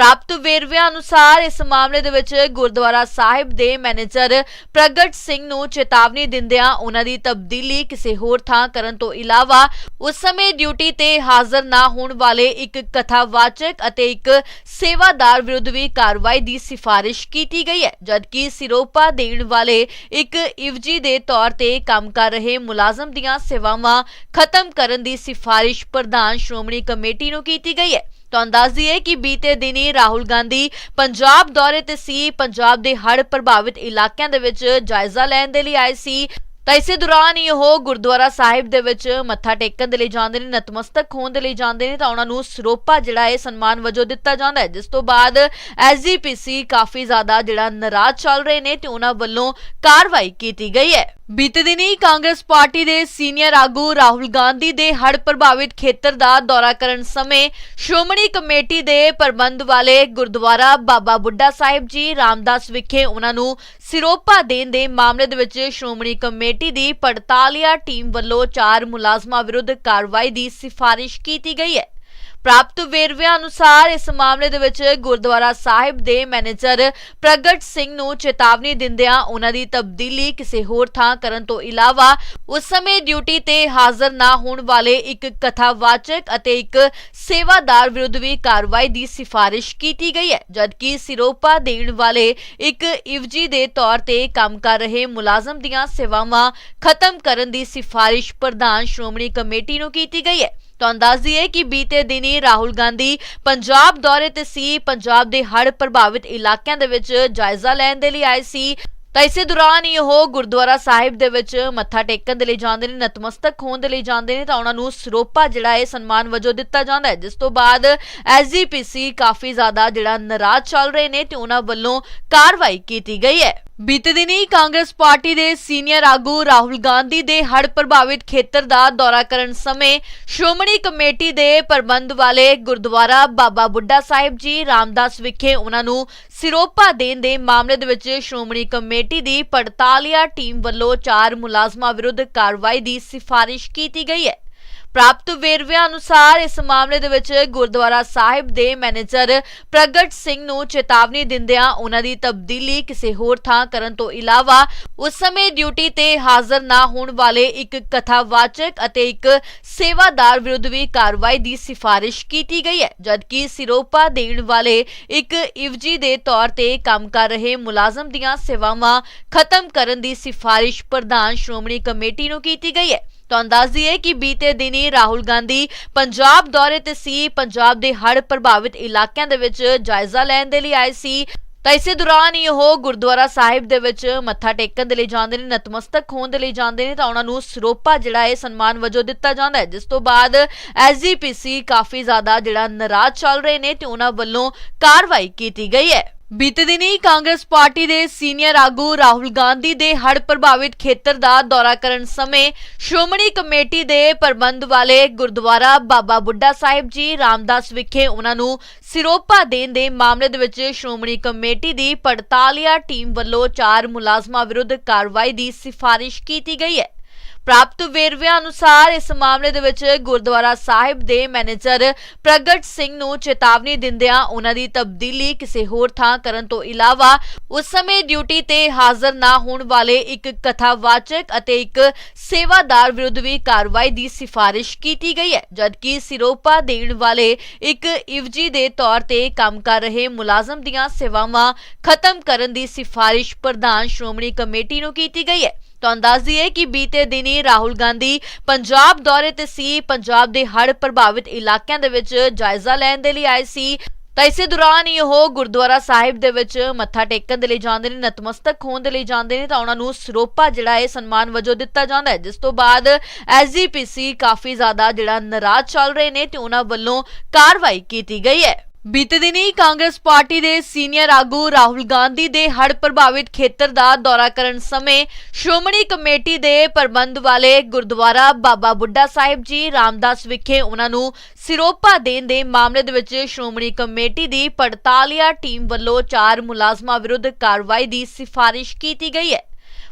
ਪ੍ਰਾਪਤ ਵੇਰਵਿਆਂ ਅਨੁਸਾਰ ਇਸ ਮਾਮਲੇ ਦੇ ਵਿੱਚ ਗੁਰਦੁਆਰਾ ਸਾਹਿਬ ਦੇ ਮੈਨੇਜਰ ਪ੍ਰਗਟ ਸਿੰਘ ਨੂੰ ਚੇਤਾਵਨੀ ਦਿੰਦਿਆਂ ਉਹਨਾਂ ਦੀ ਤਬਦੀਲੀ ਕਿਸੇ ਹੋਰ ਥਾਂ ਕਰਨ ਤੋਂ ਇਲਾਵਾ ਉਸ ਸਮੇਂ ਡਿਊਟੀ ਤੇ ਹਾਜ਼ਰ ਨਾ ਹੋਣ ਵਾਲੇ ਇੱਕ ਕਥਾਵਾਚਕ ਅਤੇ ਇੱਕ ਸੇਵਾਦਾਰ ਵਿਰੁੱਧ ਵੀ ਕਾਰਵਾਈ ਦੀ ਸਿਫਾਰਿਸ਼ ਕੀਤੀ ਗਈ ਹੈ, ਜਦਕਿ ਸਿਰੋਪਾ ਦੇਣ ਵਾਲੇ ਇੱਕ ਇਵਜੀ ਦੇ ਤੌਰ ਤੇ ਕੰਮ ਕਰ ਰਹੇ ਮੁਲਾਜ਼ਮ ਦੀਆਂ ਸੇਵਾਵਾਂ ਖਤਮ ਕਰਨ ਦੀ ਸਿਫਾਰਿਸ਼ ਪ੍ਰਧਾਨ ਸ਼੍ਰੋਮਣੀ ਕਮੇਟੀ ਨੂੰ ਕੀਤੀ ਗਈ ਹੈ। ਤੁਹਾਨੂੰ ਦੱਸ ਦਈਏ ਕਿ ਬੀਤੇ ਦਿਨੀ ਰਾਹੁਲ ਗਾਂਧੀ ਪੰਜਾਬ ਦੌਰੇ ਤੇ ਸੀ। ਪੰਜਾਬ ਦੇ ਹੜ੍ਹ ਪ੍ਰਭਾਵਿਤ ਇਲਾਕਿਆਂ ਦੇ ਵਿੱਚ ਜਾਇਜ਼ਾ ਲੈਣ ਦੇ ਲਈ ਆਏ ਸੀ। ਤਾਂ ਇਸੇ ਦੌਰਾਨ ਹੀ ਉਹ ਗੁਰਦੁਆਰਾ ਸਾਹਿਬ ਦੇ ਵਿੱਚ ਮੱਥਾ ਟੇਕਣ ਦੇ ਲਈ ਜਾਂਦੇ ਨੇ, ਨਤਮਸਤਕ ਹੋਣ ਦੇ ਲਈ ਜਾਂਦੇ ਨੇ, ਤਾਂ ਉਹਨਾਂ ਨੂੰ ਸਰੋਪਾ ਜਿਹੜਾ ਹੈ ਸਨਮਾਨ ਵਜੋਂ ਦਿੱਤਾ ਜਾਂਦਾ ਹੈ। ਜਿਸ ਤੋਂ ਬਾਅਦ ਐਸਜੀਪੀਸੀ ਕਾਫੀ ਜ਼ਿਆਦਾ ਜਿਹੜਾ ਨਾਰਾਜ਼ ਚੱਲ ਰਹੇ ਨੇ ਤੇ ਉਹਨਾਂ ਵੱਲੋਂ ਕਾਰਵਾਈ ਕੀਤੀ ਗਈ ਹੈ। ਬੀਤੇ ਦਿਨੀ ਕਾਂਗਰਸ ਪਾਰਟੀ ਦੇ ਸੀਨੀਅਰ ਆਗੂ ਰਾਹੁਲ ਗਾਂਧੀ ਦੇ ਹੜ ਪ੍ਰਭਾਵਿਤ ਖੇਤਰ ਦਾ ਦੌਰਾ ਕਰਨ ਸਮੇਂ ਸ਼੍ਰੋਮਣੀ ਕਮੇਟੀ ਦੇ ਪ੍ਰਬੰਧ ਵਾਲੇ ਗੁਰਦੁਆਰਾ ਬਾਬਾ ਬੁੱਢਾ ਸਾਹਿਬ ਜੀ ਰਾਮਦਾਸ ਵਿਖੇ ਉਹਨਾਂ ਨੂੰ ਸਿਰੋਪਾ ਦੇਣ ਦੇ ਮਾਮਲੇ ਦੇ ਵਿੱਚ ਸ਼੍ਰੋਮਣੀ ਕਮੇਟੀ ਕਮੇਟੀ ਦੀ ਪੜਤਾਲੀਆ ਟੀਮ ਵੱਲੋਂ ਚਾਰ ਮੁਲਾਜ਼ਮਾਂ ਵਿਰੁੱਧ ਕਾਰਵਾਈ ਦੀ ਸਿਫਾਰਿਸ਼ ਕੀਤੀ ਗਈ ਹੈ। ਪ੍ਰਾਪਤ ਵੇਰਵਿਆਂ ਅਨੁਸਾਰ ਇਸ ਮਾਮਲੇ ਦੇ ਵਿੱਚ ਗੁਰਦੁਆਰਾ ਸਾਹਿਬ ਦੇ ਮੈਨੇਜਰ ਪ੍ਰਗਟ ਸਿੰਘ ਨੂੰ ਚੇਤਾਵਨੀ ਦਿੰਦਿਆਂ ਉਹਨਾਂ ਦੀ ਤਬਦੀਲੀ ਕਿਸੇ ਹੋਰ ਥਾਂ ਕਰਨ ਤੋਂ ਇਲਾਵਾ ਉਸ ਸਮੇਂ ਡਿਊਟੀ ਤੇ ਹਾਜ਼ਰ ਨਾ ਹੋਣ ਵਾਲੇ ਇੱਕ ਕਥਾਵਾਚਕ ਅਤੇ ਇੱਕ ਸੇਵਾਦਾਰ ਵਿਰੁੱਧ ਵੀ ਕਾਰਵਾਈ ਦੀ ਸਿਫਾਰਿਸ਼ ਕੀਤੀ ਗਈ ਹੈ, ਜਦਕਿ ਸਿਰੋਪਾ ਦੇਣ ਵਾਲੇ ਇੱਕ ਇਵਜੀ ਦੇ ਤੌਰ ਤੇ ਕੰਮ ਕਰ ਰਹੇ ਮੁਲਾਜ਼ਮ ਦੀਆਂ ਸੇਵਾਵਾਂ ਖਤਮ ਕਰਨ ਦੀ ਸਿਫਾਰਿਸ਼ ਪ੍ਰਧਾਨ ਸ਼੍ਰੋਮਣੀ ਕਮੇਟੀ ਨੂੰ ਕੀਤੀ ਗਈ ਹੈ। ਤੁਹਾਨੂੰ ਦੱਸ ਦਈਏ ਕਿ ਬੀਤੇ ਦਿਨੀ ਰਾਹੁਲ ਗਾਂਧੀ ਪੰਜਾਬ ਦੌਰੇ ਤੇ ਸੀ। ਪੰਜਾਬ ਦੇ ਹੜ੍ਹ ਪ੍ਰਭਾਵਿਤ ਇਲਾਕਿਆਂ ਦੇ ਵਿੱਚ ਜਾਇਜ਼ਾ ਲੈਣ ਦੇ ਲਈ ਆਏ ਸੀ। ਤਾਂ ਇਸੇ ਦੌਰਾਨ ਹੀ ਉਹ ਗੁਰਦੁਆਰਾ ਸਾਹਿਬ ਦੇ ਵਿੱਚ ਮੱਥਾ ਟੇਕਣ ਦੇ ਲਈ ਜਾਂਦੇ ਨੇ, ਨਤਮਸਤਕ ਹੋਣ ਦੇ ਲਈ ਜਾਂਦੇ ਨੇ ਤਾਂ ਉਹਨਾਂ ਨੂੰ ਸਰੋਪਾ ਜਿਹੜਾ ਹੈ ਸਨਮਾਨ ਵਜੋਂ ਦਿੱਤਾ ਜਾਂਦਾ ਹੈ। ਜਿਸ ਤੋਂ ਬਾਅਦ ਐਸਜੀਪੀਸੀ ਕਾਫੀ ਜ਼ਿਆਦਾ ਜਿਹੜਾ ਨਾਰਾਜ਼ ਚੱਲ ਰਹੇ ਨੇ ਤੇ ਉਹਨਾਂ ਵੱਲੋਂ ਕਾਰਵਾਈ ਕੀਤੀ ਗਈ ਹੈ। ਬੀਤੇ ਦਿਨੀ ਕਾਂਗਰਸ ਪਾਰਟੀ ਦੇ ਸੀਨੀਅਰ ਆਗੂ ਰਾਹੁਲ ਗਾਂਧੀ ਦੇ ਹੜ੍ਹ ਪ੍ਰਭਾਵਿਤ ਖੇਤਰ ਦਾ ਦੌਰਾ ਕਰਨ ਸਮੇਂ ਸ਼੍ਰੋਮਣੀ ਕਮੇਟੀ ਦੇ ਪ੍ਰਬੰਧ ਵਾਲੇ ਗੁਰਦੁਆਰਾ ਬਾਬਾ ਬੁੱਢਾ ਸਾਹਿਬ ਜੀ ਰਾਮਦਾਸ ਵਿਖੇ ਉਹਨਾਂ ਨੂੰ ਸਿਰੋਪਾ ਦੇਣ ਦੇ ਮਾਮਲੇ ਦੇ ਵਿੱਚ ਸ਼੍ਰੋਮਣੀ ਕਮੇਟੀ ਦੀ ਪੜਤਾਲੀਆ ਟੀਮ ਵੱਲੋਂ ਚਾਰ ਮੁਲਾਜ਼ਮਾਂ ਵਿਰੁੱਧ ਕਾਰਵਾਈ ਦੀ ਸਿਫਾਰਿਸ਼ ਕੀਤੀ ਗਈ ਹੈ। ਪ੍ਰਾਪਤ ਵੇਰਵਿਆਂ ਅਨੁਸਾਰ ਇਸ ਮਾਮਲੇ ਦੇ ਵਿੱਚ ਗੁਰਦੁਆਰਾ ਸਾਹਿਬ ਦੇ ਮੈਨੇਜਰ ਪ੍ਰਗਟ ਸਿੰਘ ਨੂੰ ਚੇਤਾਵਨੀ ਦਿੰਦਿਆਂ ਉਹਨਾਂ ਦੀ ਤਬਦੀਲੀ ਕਿਸੇ ਹੋਰ ਥਾਂ ਕਰਨ ਤੋਂ ਇਲਾਵਾ ਉਸ ਸਮੇਂ ਡਿਊਟੀ ਤੇ ਹਾਜ਼ਰ ਨਾ ਹੋਣ ਵਾਲੇ ਇੱਕ ਕਥਾਵਾਚਕ ਅਤੇ ਇੱਕ ਸੇਵਾਦਾਰ ਵਿਰੁੱਧ ਵੀ ਕਾਰਵਾਈ ਦੀ ਸਿਫਾਰਿਸ਼ ਕੀਤੀ ਗਈ ਹੈ, ਜਦਕਿ ਸਿਰੋਪਾ ਦੇਣ ਵਾਲੇ ਇੱਕ ਇਵਜੀ ਦੇ ਤੌਰ ਤੇ ਕੰਮ ਕਰ ਰਹੇ ਮੁਲਾਜ਼ਮ ਦੀਆਂ ਸੇਵਾਵਾਂ ਖਤਮ ਕਰਨ ਦੀ ਸਿਫਾਰਿਸ਼ ਪ੍ਰਧਾਨ ਸ਼੍ਰੋਮਣੀ ਕਮੇਟੀ ਨੂੰ ਕੀਤੀ ਗਈ ਹੈ। ਤੁਹਾਨੂੰ ਦੱਸ ਦਈਏ ਕਿ ਬੀਤੇ ਦਿਨੀ ਰਾਹੁਲ ਗਾਂਧੀ ਪੰਜਾਬ ਦੌਰੇ ਤੇ ਸੀ। ਪੰਜਾਬ ਦੇ ਹੜ੍ਹ ਪ੍ਰਭਾਵਿਤ ਇਲਾਕਿਆਂ ਦੇ ਵਿੱਚ ਜਾਇਜ਼ਾ ਲੈਣ ਦੇ ਲਈ ਆਏ ਸੀ। ਤਾਂ ਇਸੇ ਦੌਰਾਨ ਹੀ ਉਹ ਗੁਰਦੁਆਰਾ ਸਾਹਿਬ ਦੇ ਵਿੱਚ ਮੱਥਾ ਟੇਕਣ ਦੇ ਲਈ ਜਾਂਦੇ ਨੇ, ਨਤਮਸਤਕ ਹੋਣ ਦੇ ਲਈ ਜਾਂਦੇ ਨੇ ਤਾਂ ਉਹਨਾਂ ਨੂੰ ਸਰੋਪਾ ਜਿਹੜਾ ਹੈ ਸਨਮਾਨ ਵਜੋਂ ਦਿੱਤਾ ਜਾਂਦਾ ਹੈ। ਜਿਸ ਤੋਂ ਬਾਅਦ ਐਸਜੀਪੀਸੀ ਕਾਫੀ ਜ਼ਿਆਦਾ ਜਿਹੜਾ ਨਾਰਾਜ਼ ਚੱਲ ਰਹੇ ਨੇ ਤੇ ਉਹਨਾਂ ਵੱਲੋਂ ਕਾਰਵਾਈ ਕੀਤੀ ਗਈ ਹੈ। ਬੀਤੇ ਦਿਨੀ ਕਾਂਗਰਸ ਪਾਰਟੀ ਦੇ ਸੀਨੀਅਰ ਆਗੂ ਰਾਹੁਲ ਗਾਂਧੀ ਦੇ ਹੜ੍ਹ ਪ੍ਰਭਾਵਿਤ ਖੇਤਰ ਦਾ ਦੌਰਾ ਕਰਨ ਸਮੇਂ ਸ਼੍ਰੋਮਣੀ ਕਮੇਟੀ ਦੇ ਪ੍ਰਬੰਧ ਵਾਲੇ ਗੁਰਦੁਆਰਾ ਬਾਬਾ ਬੁੱਢਾ ਸਾਹਿਬ ਜੀ ਰਾਮਦਾਸ ਵਿਖੇ ਉਹਨਾਂ ਨੂੰ ਸਿਰੋਪਾ ਦੇਣ ਦੇ ਮਾਮਲੇ ਦੇ ਵਿੱਚ ਸ਼੍ਰੋਮਣੀ ਕਮੇਟੀ ਦੀ ਪੜਤਾਲੀਆ ਟੀਮ ਵੱਲੋਂ ਚਾਰ ਮੁਲਾਜ਼ਮਾਂ ਵਿਰੁੱਧ ਕਾਰਵਾਈ ਦੀ ਸਿਫਾਰਿਸ਼ ਕੀਤੀ ਗਈ ਹੈ। ਪ੍ਰਾਪਤ ਵੇਰਵਿਆਂ ਅਨੁਸਾਰ ਇਸ ਮਾਮਲੇ ਦੇ ਵਿੱਚ ਗੁਰਦੁਆਰਾ ਸਾਹਿਬ ਦੇ ਮੈਨੇਜਰ ਪ੍ਰਗਟ ਸਿੰਘ ਨੂੰ ਚੇਤਾਵਨੀ ਦਿੰਦਿਆਂ ਉਹਨਾਂ ਦੀ ਤਬਦੀਲੀ ਕਿਸੇ ਹੋਰ ਥਾਂ ਕਰਨ ਤੋਂ ਇਲਾਵਾ ਉਸ ਸਮੇਂ ਡਿਊਟੀ ਤੇ ਹਾਜ਼ਰ ਨਾ ਹੋਣ ਵਾਲੇ ਇੱਕ ਕਥਾਵਾਚਕ ਅਤੇ ਇੱਕ ਸੇਵਾਦਾਰ ਵਿਰੁੱਧ ਵੀ ਕਾਰਵਾਈ ਦੀ ਸਿਫਾਰਿਸ਼ ਕੀਤੀ ਗਈ ਹੈ, ਜਦਕਿ ਸਿਰੋਪਾ ਦੇਣ ਵਾਲੇ ਇੱਕ ਇਵਜੀ ਦੇ ਤੌਰ ਤੇ ਕੰਮ ਕਰ ਰਹੇ ਮੁਲਾਜ਼ਮ ਦੀਆਂ ਸੇਵਾਵਾਂ ਖਤਮ ਕਰਨ ਦੀ ਸਿਫਾਰਿਸ਼ ਪ੍ਰਧਾਨ ਸ਼੍ਰੋਮਣੀ ਕਮੇਟੀ ਨੂੰ ਕੀਤੀ ਗਈ ਹੈ। ਤੁਹਾਨੂੰ ਦੱਸ ਦਈਏ ਕਿ ਬੀਤੇ ਦਿਨੀ ਰਾਹੁਲ ਗਾਂਧੀ ਪੰਜਾਬ ਦੌਰੇ ਤੇ ਸੀ, ਪੰਜਾਬ ਦੇ ਹੜ੍ਹ ਪ੍ਰਭਾਵਿਤ ਇਲਾਕਿਆਂ ਦੇ ਵਿੱਚ ਜਾਇਜ਼ਾ ਲੈਣ ਦੇ ਲਈ ਆਏ ਸੀ। ਤਾਂ ਇਸੇ ਦੌਰਾਨ ਹੀ ਉਹ ਗੁਰਦੁਆਰਾ ਸਾਹਿਬ ਦੇ ਵਿੱਚ ਮੱਥਾ ਟੇਕਣ ਦੇ ਲਈ ਜਾਂਦੇ ਨੇ, ਨਤਮਸਤਕ ਹੋਣ ਦੇ ਲਈ ਜਾਂਦੇ ਨੇ, ਤਾਂ ਉਹਨਾਂ ਨੂੰ ਸਰੋਪਾ ਜਿਹੜਾ ਹੈ ਸਨਮਾਨ ਵਜੋਂ ਦਿੱਤਾ ਜਾਂਦਾ ਹੈ। ਜਿਸ ਤੋਂ ਬਾਅਦ ਐਸਜੀਪੀਸੀ ਕਾਫੀ ਜ਼ਿਆਦਾ ਜਿਹੜਾ ਨਾਰਾਜ਼ ਚੱਲ ਰਹੇ ਨੇ ਤੇ ਉਹਨਾਂ ਵੱਲੋਂ ਕਾਰਵਾਈ ਕੀਤੀ ਗਈ ਹੈ। ਬੀਤੇ ਦਿਨੀ ਕਾਂਗਰਸ ਪਾਰਟੀ ਦੇ ਸੀਨੀਅਰ ਆਗੂ ਰਾਹੁਲ ਗਾਂਧੀ ਦੇ ਹੜ੍ਹ ਪ੍ਰਭਾਵਿਤ ਖੇਤਰ ਦਾ ਦੌਰਾ ਕਰਨ ਸਮੇਂ ਸ਼੍ਰੋਮਣੀ ਕਮੇਟੀ ਦੇ ਪ੍ਰਬੰਧ ਵਾਲੇ ਗੁਰਦੁਆਰਾ ਬਾਬਾ ਬੁੱਢਾ ਸਾਹਿਬ ਜੀ ਰਾਮਦਾਸ ਵਿਖੇ ਉਹਨਾਂ ਨੂੰ ਸਿਰੋਪਾ ਦੇਣ ਦੇ ਮਾਮਲੇ ਦੇ ਵਿੱਚ ਸ਼੍ਰੋਮਣੀ ਕਮੇਟੀ ਦੀ ਪੜਤਾਲੀਆ ਟੀਮ ਵੱਲੋਂ ਚਾਰ ਮੁਲਾਜ਼ਮਾਂ ਵਿਰੁੱਧ ਕਾਰਵਾਈ ਦੀ ਸਿਫਾਰਿਸ਼ ਕੀਤੀ ਗਈ ਹੈ।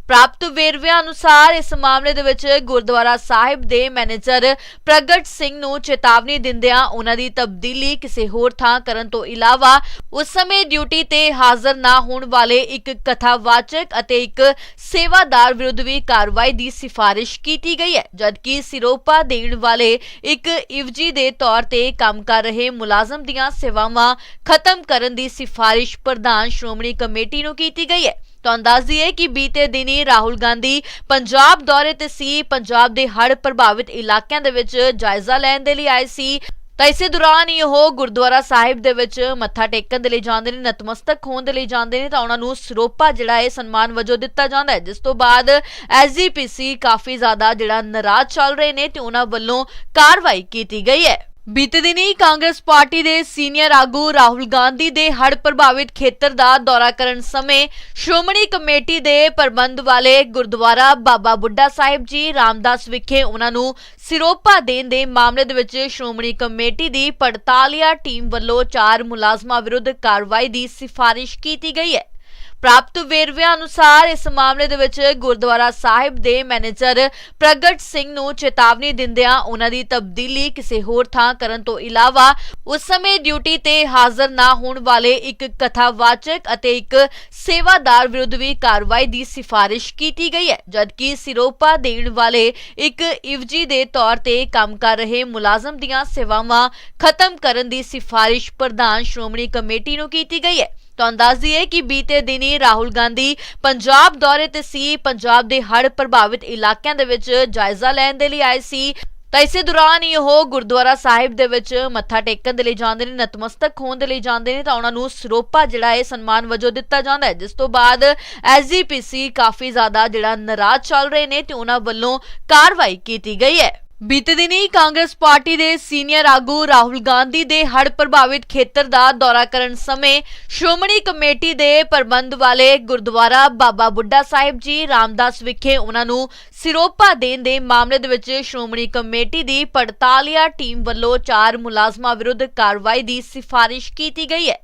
ਪ੍ਰਾਪਤ ਵੇਰਵਿਆਂ ਅਨੁਸਾਰ ਇਸ ਮਾਮਲੇ ਦੇ ਵਿੱਚ ਗੁਰਦੁਆਰਾ ਸਾਹਿਬ ਦੇ ਮੈਨੇਜਰ ਪ੍ਰਗਟ ਸਿੰਘ ਨੂੰ ਚੇਤਾਵਨੀ ਦਿੰਦਿਆਂ ਉਹਨਾਂ ਦੀ ਤਬਦੀਲੀ ਕਿਸੇ ਹੋਰ ਥਾਂ ਕਰਨ ਤੋਂ ਇਲਾਵਾ ਉਸ ਸਮੇਂ ਡਿਊਟੀ ਤੇ ਹਾਜ਼ਰ ਨਾ ਹੋਣ ਵਾਲੇ ਇੱਕ ਕਥਾਵਾਚਕ ਅਤੇ ਇੱਕ ਸੇਵਾਦਾਰ ਵਿਰੁੱਧ ਵੀ ਕਾਰਵਾਈ ਦੀ ਸਿਫਾਰਿਸ਼ ਕੀਤੀ ਗਈ ਹੈ, ਜਦਕਿ ਸਿਰੋਪਾ ਦੇਣ ਵਾਲੇ ਇੱਕ ਇਵਜੀ ਦੇ ਤੌਰ ਤੇ ਕੰਮ ਕਰ ਰਹੇ ਮੁਲਾਜ਼ਮ ਦੀਆਂ ਸੇਵਾਵਾਂ ਖਤਮ ਕਰਨ ਦੀ ਸਿਫਾਰਿਸ਼ ਪ੍ਰਧਾਨ ਸ਼੍ਰੋਮਣੀ ਕਮੇਟੀ ਨੂੰ ਕੀਤੀ ਗਈ ਹੈ। ਤੁਹਾਨੂੰ ਦੱਸ ਦਈਏ ਕਿ ਬੀਤੇ ਦਿਨੀ ਰਾਹੁਲ ਗਾਂਧੀ ਪੰਜਾਬ ਦੌਰੇ ਤੇ ਸੀ, ਪੰਜਾਬ ਦੇ ਹੜ੍ਹ ਪ੍ਰਭਾਵਿਤ ਇਲਾਕਿਆਂ ਦੇ ਵਿੱਚ ਜਾਇਜ਼ਾ ਲੈਣ ਦੇ ਲਈ ਆਏ ਸੀ। ਤਾਂ ਇਸੇ ਦੌਰਾਨ ਹੀ ਉਹ ਗੁਰਦੁਆਰਾ ਸਾਹਿਬ ਦੇ ਵਿੱਚ ਮੱਥਾ ਟੇਕਣ ਦੇ ਲਈ ਜਾਂਦੇ ਨੇ, ਨਤਮਸਤਕ ਹੋਣ ਦੇ ਲਈ ਜਾਂਦੇ ਨੇ ਤਾਂ ਉਹਨਾਂ ਨੂੰ ਸਰੋਪਾ ਜਿਹੜਾ ਹੈ ਸਨਮਾਨ ਵਜੋਂ ਦਿੱਤਾ ਜਾਂਦਾ ਹੈ, ਜਿਸ ਤੋਂ ਬਾਅਦ ਐਸਜੀਪੀਸੀ ਕਾਫੀ ਜ਼ਿਆਦਾ ਜਿਹੜਾ ਨਾਰਾਜ਼ ਚੱਲ ਰਹੇ ਨੇ ਤੇ ਉਹਨਾਂ ਵੱਲੋਂ ਕਾਰਵਾਈ ਕੀਤੀ ਗਈ ਹੈ। ਬੀਤੇ ਦਿਨੀ ਕਾਂਗਰਸ ਪਾਰਟੀ ਦੇ ਸੀਨੀਅਰ ਆਗੂ ਰਾਹੁਲ ਗਾਂਧੀ ਦੇ ਹੜ੍ਹ ਪ੍ਰਭਾਵਿਤ ਖੇਤਰ ਦਾ ਦੌਰਾ ਕਰਨ ਸਮੇਂ ਸ਼੍ਰੋਮਣੀ ਕਮੇਟੀ ਦੇ ਪ੍ਰਬੰਧ ਵਾਲੇ ਗੁਰਦੁਆਰਾ ਬਾਬਾ ਬੁੱਢਾ ਸਾਹਿਬ ਜੀ ਰਾਮਦਾਸ ਵਿਖੇ ਉਹਨਾਂ ਨੂੰ ਸਿਰੋਪਾ ਦੇਣ ਦੇ ਮਾਮਲੇ ਦੇ ਵਿੱਚ ਸ਼੍ਰੋਮਣੀ ਕਮੇਟੀ ਦੀ ਪੜਤਾਲੀਆ ਟੀਮ ਵੱਲੋਂ ਚਾਰ ਮੁਲਾਜ਼ਮਾਂ ਵਿਰੁੱਧ ਕਾਰਵਾਈ ਦੀ ਸਿਫਾਰਿਸ਼ ਕੀਤੀ ਗਈ ਹੈ। ਪ੍ਰਾਪਤ ਵੇਰਵਿਆਂ ਅਨੁਸਾਰ ਇਸ ਮਾਮਲੇ ਦੇ ਵਿੱਚ ਗੁਰਦੁਆਰਾ ਸਾਹਿਬ ਦੇ ਮੈਨੇਜਰ ਪ੍ਰਗਟ ਸਿੰਘ ਨੂੰ ਚੇਤਾਵਨੀ ਦਿੰਦਿਆਂ ਉਹਨਾਂ ਦੀ ਤਬਦੀਲੀ ਕਿਸੇ ਹੋਰ ਥਾਂ ਕਰਨ ਤੋਂ ਇਲਾਵਾ ਉਸ ਸਮੇਂ ਡਿਊਟੀ ਤੇ ਹਾਜ਼ਰ ਨਾ ਹੋਣ ਵਾਲੇ ਇੱਕ ਕਥਾਵਾਚਕ ਅਤੇ ਇੱਕ ਸੇਵਾਦਾਰ ਵਿਰੁੱਧ ਵੀ ਕਾਰਵਾਈ ਦੀ ਸਿਫਾਰਿਸ਼ ਕੀਤੀ ਗਈ ਹੈ, ਜਦਕਿ ਸਿਰੋਪਾ ਦੇਣ ਵਾਲੇ ਇੱਕ ਇਵਜੀ ਦੇ ਤੌਰ ਤੇ ਕੰਮ ਕਰ ਰਹੇ ਮੁਲਾਜ਼ਮ ਦੀਆਂ ਸੇਵਾਵਾਂ ਖਤਮ ਕਰਨ ਦੀ ਸਿਫਾਰਿਸ਼ ਪ੍ਰਧਾਨ ਸ਼੍ਰੋਮਣੀ ਕਮੇਟੀ ਨੂੰ ਕੀਤੀ ਗਈ ਹੈ। ਤੁਹਾਨੂੰ ਦੱਸ ਦਈਏ ਕਿ ਬੀਤੇ ਦਿਨੀ ਰਾਹੁਲ ਗਾਂਧੀ ਪੰਜਾਬ ਦੌਰੇ ਤੇ ਸੀ। ਪੰਜਾਬ ਦੇ ਹੜ੍ਹ ਪ੍ਰਭਾਵਿਤ ਇਲਾਕਿਆਂ ਦੇ ਵਿੱਚ ਜਾਇਜ਼ਾ ਲੈਣ ਦੇ ਲਈ ਆਏ ਸੀ। ਤਾਂ ਇਸੇ ਦੌਰਾਨ ਹੀ ਉਹ ਗੁਰਦੁਆਰਾ ਸਾਹਿਬ ਦੇ ਵਿੱਚ ਮੱਥਾ ਟੇਕਣ ਦੇ ਲਈ ਜਾਂਦੇ ਨੇ, ਨਤਮਸਤਕ ਹੋਣ ਦੇ ਲਈ ਜਾਂਦੇ ਨੇ ਤਾਂ ਉਹਨਾਂ ਨੂੰ ਸਰੋਪਾ ਜਿਹੜਾ ਹੈ ਸਨਮਾਨ ਵਜੋਂ ਦਿੱਤਾ ਜਾਂਦਾ ਹੈ। ਜਿਸ ਤੋਂ ਬਾਅਦ ਐਸਜੀਪੀਸੀ ਕਾਫੀ ਜ਼ਿਆਦਾ ਜਿਹੜਾ ਨਾਰਾਜ਼ ਚੱਲ ਰਹੇ ਨੇ ਤੇ ਉਹਨਾਂ ਵੱਲੋਂ ਕਾਰਵਾਈ ਕੀਤੀ ਗਈ ਹੈ। ਬੀਤੇ ਦਿਨੀ ਕਾਂਗਰਸ ਪਾਰਟੀ ਦੇ ਸੀਨੀਅਰ ਆਗੂ ਰਾਹੁਲ ਗਾਂਧੀ ਦੇ ਹੜ੍ਹ ਪ੍ਰਭਾਵਿਤ ਖੇਤਰ ਦਾ ਦੌਰਾ ਕਰਨ ਸਮੇਂ ਸ਼੍ਰੋਮਣੀ ਕਮੇਟੀ ਦੇ ਪ੍ਰਬੰਧ ਵਾਲੇ ਗੁਰਦੁਆਰਾ ਬਾਬਾ ਬੁੱਢਾ ਸਾਹਿਬ ਜੀ ਰਾਮਦਾਸ ਵਿਖੇ ਉਹਨਾਂ ਨੂੰ ਸਿਰੋਪਾ ਦੇਣ ਦੇ ਮਾਮਲੇ ਦੇ ਵਿੱਚ ਸ਼੍ਰੋਮਣੀ ਕਮੇਟੀ ਦੀ ਪੜਤਾਲੀਆ ਟੀਮ ਵੱਲੋਂ ਚਾਰ ਮੁਲਾਜ਼ਮਾਂ ਵਿਰੁੱਧ ਕਾਰਵਾਈ ਦੀ ਸਿਫਾਰਿਸ਼ ਕੀਤੀ ਗਈ ਹੈ।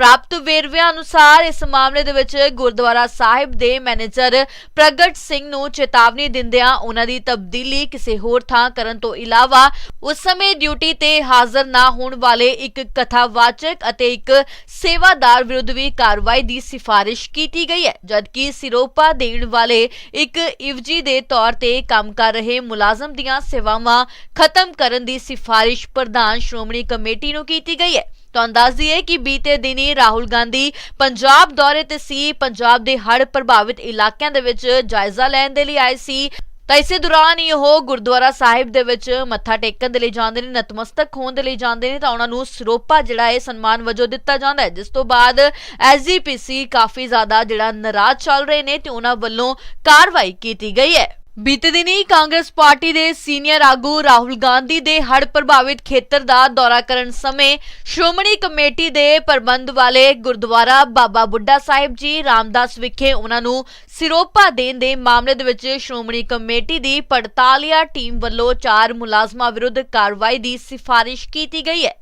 ਪ੍ਰਾਪਤ ਵੇਰਵਿਆਂ ਅਨੁਸਾਰ ਇਸ ਮਾਮਲੇ ਦੇ ਵਿੱਚ ਗੁਰਦੁਆਰਾ ਸਾਹਿਬ ਦੇ ਮੈਨੇਜਰ ਪ੍ਰਗਟ ਸਿੰਘ ਨੂੰ ਚੇਤਾਵਨੀ ਦਿੰਦਿਆਂ ਉਹਨਾਂ ਦੀ ਤਬਦੀਲੀ ਕਿਸੇ ਹੋਰ ਥਾਂ ਕਰਨ ਤੋਂ ਇਲਾਵਾ ਉਸ ਸਮੇਂ ਡਿਊਟੀ ਤੇ ਹਾਜ਼ਰ ਨਾ ਹੋਣ ਵਾਲੇ ਇੱਕ ਕਥਾਵਾਚਕ ਅਤੇ ਇੱਕ ਸੇਵਾਦਾਰ ਵਿਰੁੱਧ ਵੀ ਕਾਰਵਾਈ ਦੀ ਸਿਫਾਰਿਸ਼ ਕੀਤੀ ਗਈ ਹੈ, ਜਦਕਿ ਸਿਰੋਪਾ ਦੇਣ ਵਾਲੇ ਇੱਕ ਇਵਜੀ ਦੇ ਤੌਰ ਤੇ ਕੰਮ ਕਰ ਰਹੇ ਮੁਲਾਜ਼ਮ ਦੀਆਂ ਸੇਵਾਵਾਂ ਖਤਮ ਕਰਨ ਦੀ ਸਿਫਾਰਿਸ਼ ਪ੍ਰਧਾਨ ਸ਼੍ਰੋਮਣੀ ਕਮੇਟੀ ਨੂੰ ਕੀਤੀ ਗਈ ਹੈ। ਤੁਹਾਨੂੰ ਦੱਸ ਦਈਏ ਕਿ ਬੀਤੇ ਦਿਨੀ ਰਾਹੁਲ ਗਾਂਧੀ ਪੰਜਾਬ ਦੌਰੇ ਤੇ ਸੀ, ਪੰਜਾਬ ਦੇ ਹੜ੍ਹ ਪ੍ਰਭਾਵਿਤ ਇਲਾਕਿਆਂ ਦੇ ਵਿੱਚ ਜਾਇਜ਼ਾ ਲੈਣ ਦੇ ਲਈ ਆਏ ਸੀ। ਤਾਂ ਇਸੇ ਦੌਰਾਨ ਹੀ ਉਹ ਗੁਰਦੁਆਰਾ ਸਾਹਿਬ ਦੇ ਵਿੱਚ ਮੱਥਾ ਟੇਕਣ ਦੇ ਲਈ ਜਾਂਦੇ ਨੇ, ਨਤਮਸਤਕ ਹੋਣ ਦੇ ਲਈ ਜਾਂਦੇ ਨੇ। ਤਾਂ ਉਹਨਾਂ ਨੂੰ ਸਰੋਪਾ ਜਿਹੜਾ ਹੈ ਸਨਮਾਨ ਵਜੋਂ ਦਿੱਤਾ ਜਾਂਦਾ ਹੈ। ਜਿਸ ਤੋਂ ਬਾਅਦ ਐਸਜੀਪੀਸੀ ਕਾਫੀ ਜ਼ਿਆਦਾ ਜਿਹੜਾ ਨਾਰਾਜ਼ ਚੱਲ ਰਹੇ ਨੇ ਤੇ ਉਹਨਾਂ ਵੱਲੋਂ ਕਾਰਵਾਈ ਕੀਤੀ ਗਈ ਹੈ। ਬੀਤੇ ਦਿਨੀ ਕਾਂਗਰਸ ਪਾਰਟੀ ਦੇ ਸੀਨੀਅਰ ਆਗੂ ਰਾਹੁਲ ਗਾਂਧੀ ਦੇ ਹੜ੍ਹ ਪ੍ਰਭਾਵਿਤ ਖੇਤਰ ਦਾ ਦੌਰਾ ਕਰਨ ਸਮੇਂ ਸ਼੍ਰੋਮਣੀ ਕਮੇਟੀ ਦੇ ਪ੍ਰਬੰਧ ਵਾਲੇ ਗੁਰਦੁਆਰਾ ਬਾਬਾ ਬੁੱਢਾ ਸਾਹਿਬ ਜੀ ਰਾਮਦਾਸ ਵਿਖੇ ਉਹਨਾਂ ਨੂੰ ਸਿਰੋਪਾ ਦੇਣ ਦੇ ਮਾਮਲੇ ਦੇ ਵਿੱਚ ਸ਼੍ਰੋਮਣੀ ਕਮੇਟੀ ਦੀ ਪੜਤਾਲੀਆ ਟੀਮ ਵੱਲੋਂ ਚਾਰ ਮੁਲਾਜ਼ਮਾਂ ਵਿਰੁੱਧ ਕਾਰਵਾਈ ਦੀ ਸਿਫਾਰਿਸ਼ ਕੀਤੀ ਗਈ ਹੈ।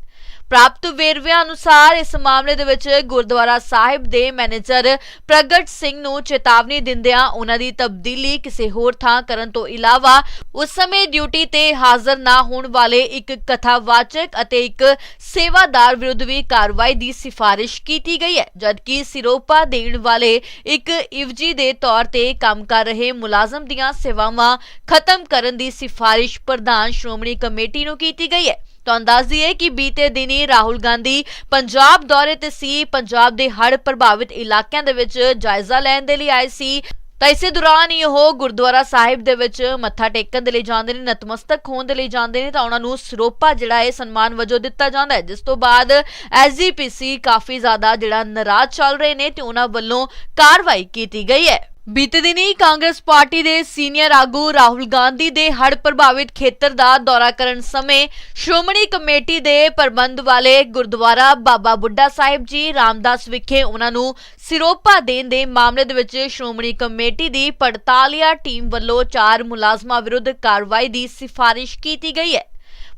ਪ੍ਰਾਪਤ ਵੇਰਵਿਆਂ ਅਨੁਸਾਰ ਇਸ ਮਾਮਲੇ ਦੇ ਵਿੱਚ ਗੁਰਦੁਆਰਾ ਸਾਹਿਬ ਦੇ ਮੈਨੇਜਰ ਪ੍ਰਗਟ ਸਿੰਘ ਨੂੰ ਚੇਤਾਵਨੀ ਦਿੰਦਿਆਂ ਉਹਨਾਂ ਦੀ ਤਬਦੀਲੀ ਕਿਸੇ ਹੋਰ ਥਾਂ ਕਰਨ ਤੋਂ ਇਲਾਵਾ ਉਸ ਸਮੇਂ ਡਿਊਟੀ ਤੇ ਹਾਜ਼ਰ ਨਾ ਹੋਣ ਵਾਲੇ ਇੱਕ ਕਥਾਵਾਚਕ ਅਤੇ ਇੱਕ ਸੇਵਾਦਾਰ ਵਿਰੁੱਧ ਵੀ ਕਾਰਵਾਈ ਦੀ ਸਿਫਾਰਿਸ਼ ਕੀਤੀ ਗਈ ਹੈ, ਜਦਕਿ ਸਿਰੋਪਾ ਦੇਣ ਵਾਲੇ ਇੱਕ ਇਵਜੀ ਦੇ ਤੌਰ ਤੇ ਕੰਮ ਕਰ ਰਹੇ ਮੁਲਾਜ਼ਮ ਦੀਆਂ ਸੇਵਾਵਾਂ ਖਤਮ ਕਰਨ ਦੀ ਸਿਫਾਰਿਸ਼ ਪ੍ਰਧਾਨ ਸ਼੍ਰੋਮਣੀ ਕਮੇਟੀ ਨੂੰ ਕੀਤੀ ਗਈ ਹੈ। ਤੁਹਾਨੂੰ ਦੱਸ ਦਈਏ ਕਿ ਬੀਤੇ ਦਿਨੀ ਰਾਹੁਲ ਗਾਂਧੀ ਪੰਜਾਬ ਦੌਰੇ ਤੇ ਸੀ। ਪੰਜਾਬ ਦੇ ਹੜ੍ਹ ਪ੍ਰਭਾਵਿਤ ਇਲਾਕਿਆਂ ਦੇ ਵਿੱਚ ਜਾਇਜ਼ਾ ਲੈਣ ਦੇ ਲਈ ਆਏ ਸੀ। ਤਾਂ ਇਸੇ ਦੌਰਾਨ ਹੀ ਉਹ ਗੁਰਦੁਆਰਾ ਸਾਹਿਬ ਦੇ ਵਿੱਚ ਮੱਥਾ ਟੇਕਣ ਦੇ ਲਈ ਜਾਂਦੇ ਨੇ, ਨਤਮਸਤਕ ਹੋਣ ਦੇ ਲਈ ਜਾਂਦੇ ਨੇ ਤਾਂ ਉਹਨਾਂ ਨੂੰ ਸਰੋਪਾ ਜਿਹੜਾ ਹੈ ਸਨਮਾਨ ਵਜੋਂ ਦਿੱਤਾ ਜਾਂਦਾ ਹੈ, ਜਿਸ ਤੋਂ ਬਾਅਦ ਐਸਜੀਪੀਸੀ ਕਾਫੀ ਜ਼ਿਆਦਾ ਜਿਹੜਾ ਨਾਰਾਜ਼ ਚੱਲ ਰਹੇ ਨੇ ਤੇ ਉਹਨਾਂ ਵੱਲੋਂ ਕਾਰਵਾਈ ਕੀਤੀ ਗਈ ਹੈ। ਬੀਤੇ ਦਿਨੀ ਕਾਂਗਰਸ ਪਾਰਟੀ ਦੇ ਸੀਨੀਅਰ ਆਗੂ ਰਾਹੁਲ ਗਾਂਧੀ ਦੇ ਹੜ੍ਹ ਪ੍ਰਭਾਵਿਤ ਖੇਤਰ ਦਾ ਦੌਰਾ ਕਰਨ ਸਮੇਂ ਸ਼੍ਰੋਮਣੀ ਕਮੇਟੀ ਦੇ ਪ੍ਰਬੰਧ ਵਾਲੇ ਗੁਰਦੁਆਰਾ ਬਾਬਾ ਬੁੱਢਾ ਸਾਹਿਬ ਜੀ ਰਾਮਦਾਸ ਵਿਖੇ ਉਹਨਾਂ ਨੂੰ ਸਿਰੋਪਾ ਦੇਣ ਦੇ ਮਾਮਲੇ ਦੇ ਵਿੱਚ ਸ਼੍ਰੋਮਣੀ ਕਮੇਟੀ ਦੀ ਪੜਤਾਲੀਆ ਟੀਮ ਵੱਲੋਂ ਚਾਰ ਮੁਲਾਜ਼ਮਾਂ ਵਿਰੁੱਧ ਕਾਰਵਾਈ ਦੀ ਸਿਫਾਰਿਸ਼ ਕੀਤੀ ਗਈ ਹੈ।